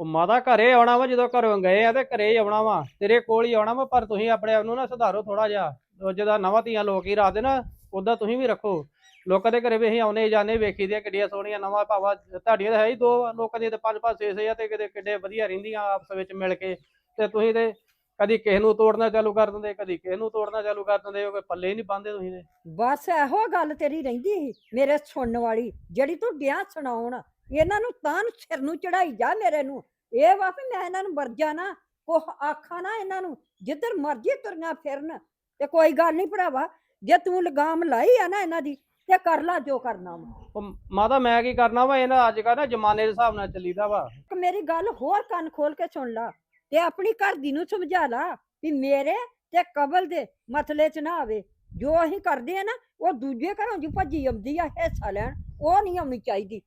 ਉਹ ਮਾਤਾ ਘਰੇ ਆਉਣਾ ਵਾ ਜਦੋਂ ਘਰੋਂ ਗਏ ਆ ਤੇ ਘਰੇ ਹੀ ਆਉਣਾ ਵਾ, ਤੇਰੇ ਕੋਲ ਹੀ ਆਉਣਾ ਵਾ, ਪਰ ਤੁਸੀਂ ਆਪਣੇ ਆਪ ਨੂੰ ਨਾ ਸੁਧਾਰੋ ਥੋੜਾ ਜਿਹਾ। ਉਹ ਜਿਹਦਾ ਨਵਾਂ ਧੀਆਂ ਲੋਕ ਹੀ ਰਾਦੇ ਨਾ ਉਦਾਂ ਤੁਸੀਂ ਵੀ ਰੱਖੋ। ਲੋਕਾਂ ਦੇ ਘਰੇ ਵੀ ਅਸੀਂ ਆਉਨੇ ਜਾਂਦੇ ਵੇਖੀ ਦੀਆਂ ਕਿੱਡੀਆਂ ਸੋਹਣੀਆਂ ਨਵਾਂ ਭਾਵਾ, ਤੁਹਾਡੀਆਂ ਤਾਂ ਹੈ ਹੀ ਦੋ ਲੋਕਾਂ ਦੀਆਂ ਤੇ ਪੰਜ ਪੰਜ, ਛੇ ਛੇ ਆ ਤੇ ਕਿਤੇ ਕਿੱਡੇ ਵਧੀਆ ਰਹਿੰਦੀਆਂ ਆਪਸ ਵਿੱਚ ਮਿਲ ਕੇ। ਤੇ ਤੁਸੀਂ ਤੇ ਕਦੀ ਕਿਸੇ ਨੂੰ ਤੋੜਨਾ ਚਾਲੂ ਕਰ ਦਿੰਦੇ, ਕਦੀ ਕਿਸੇ ਨੂੰ ਤੋੜਨਾ ਚਾਲੂ ਕਰ ਦਿੰਦੇ, ਉਹ ਕੋਈ ਪੱਲੇ ਹੀ ਨਹੀਂ ਬੰਨਦੇ ਤੁਸੀਂ ਤੇ। ਬਸ ਇਹੋ ਗੱਲ ਤੇਰੀ ਰਹਿੰਦੀ ਸੀ, ਮੇਰੇ ਸੁਣਨ ਵਾਲੀ, ਜਿਹੜੀ ਤੂੰ ਗਿਆ ਸੁਣਾਉਣ ਇਹਨਾਂ ਨੂੰ ਤਾਂ ਨੂੰ ਸਿਰ ਨੂੰ ਚੜਾਈ ਜਾ ਮੇਰੇ ਨੂੰ। ਇਹ ਵਾ ਵੀ ਮੈਂ ਇਹਨਾਂ ਨੂੰ ਮਰ ਜਾਣਾ ਕੋਹ ਆਖਾਂ ਨਾ ਇਹਨਾਂ ਨੂੰ ਜਿੱਧਰ ਮਰਜ਼ੀ ਤੁਰੀਆਂ ਫਿਰਨ। ਤੇ ਕੋਈ ਗੱਲ ਨਹੀਂ ਭਰਾਵਾ ਜੇ ਤੂੰ ਲਗਾਮ ਲਾਈ ਆ ਨਾ ਇਹਨਾਂ ਦੀ ਤੇ ਕਰ ਲਾ ਜੋ ਕਰਨਾ ਵਾ। ਉਹ ਮਾਤਾ ਮੈਂ ਕੀ ਕਰਨਾ ਵਾ? ਇਹਨਾਂ ਅੱਜ ਕੱਲ੍ਹ ਨਾ ਜ਼ਮਾਨੇ ਦੇ ਹਿਸਾਬ ਨਾਲ ਚੱਲੀਦਾ ਵਾ। ਇੱਕ ਮੇਰੀ ਗੱਲ ਹੋਰ ਕੰਨ ਖੋਲ ਕੇ ਸੁਣ ਲਾ ਤੇ ਆਪਣੀ ਘਰ ਦੀ ਨੂੰ ਸਮਝਾ ਲਾ ਵੀ ਮੇਰੇ ਤੇ ਕਬਲ ਦੇ ਮਸਲੇ 'ਚ ਨਾ ਆਵੇ। ਜੋ ਅਸੀਂ ਕਰਦੇ ਆ ਨਾ ਉਹ ਦੂਜੇ ਘਰੋਂ ਜੀ ਭੱਜੀ ਆਉਂਦੀ ਆ ਹਿੱਸਾ ਲੈਣ ਉਹ ਨਹੀਂ ਆਉਣੀ ਚਾਹੀਦੀ।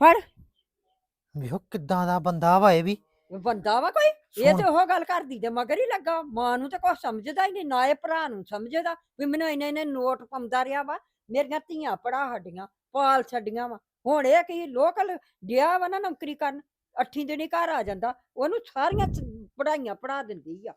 ਫੜ। ਵੇਖੋ ਕਿੱਦਾਂ ਦਾ ਬੰਦਾ ਵਾ ਇਹ ਵੀ। ਬੰਦਾ ਵਾ ਕੋਈ? ਇਹ। ਤੇ ਉਹ ਗੱਲ ਕਰਦੀ ਤੇ ਮਗਰ ਹੀ ਲੱਗਾ। ਮਾਂ ਨੂੰ ਤੇ ਕੁਛ ਸਮਝਦਾ ਹੀ ਨਹੀਂ ਨਾ ਇਹ ਭਰਾ ਨੂੰ ਸਮਝਦਾ। ਵੀ ਮੈਨੂੰ ਇਹਨੇ ਇਹਨੇ ਨੋਟ ਪਾਉਂਦਾ ਰਿਹਾ ਵਾ। ਮੇਰੀਆਂ ਧੀਆਂ ਪੜਾ ਹੱਡੀਆਂ ਪਾਲ ਛੱਡੀਆਂ ਵਾ। ਹੁਣ ਇਹ ਕੀ ਲੋਕਲ ਗਿਆ ਵਾ ਨਾ ਨੌਕਰੀ ਕਰਨ ਅੱਠੀ ਦਿਨੀ ਘਰ ਆ ਜਾਂਦਾ। ਉਹਨੂੰ ਸਾਰੀਆਂ ਪੜ੍ਹਾਈਆਂ ਪੜਾ ਦਿੰਦੀ ਆ।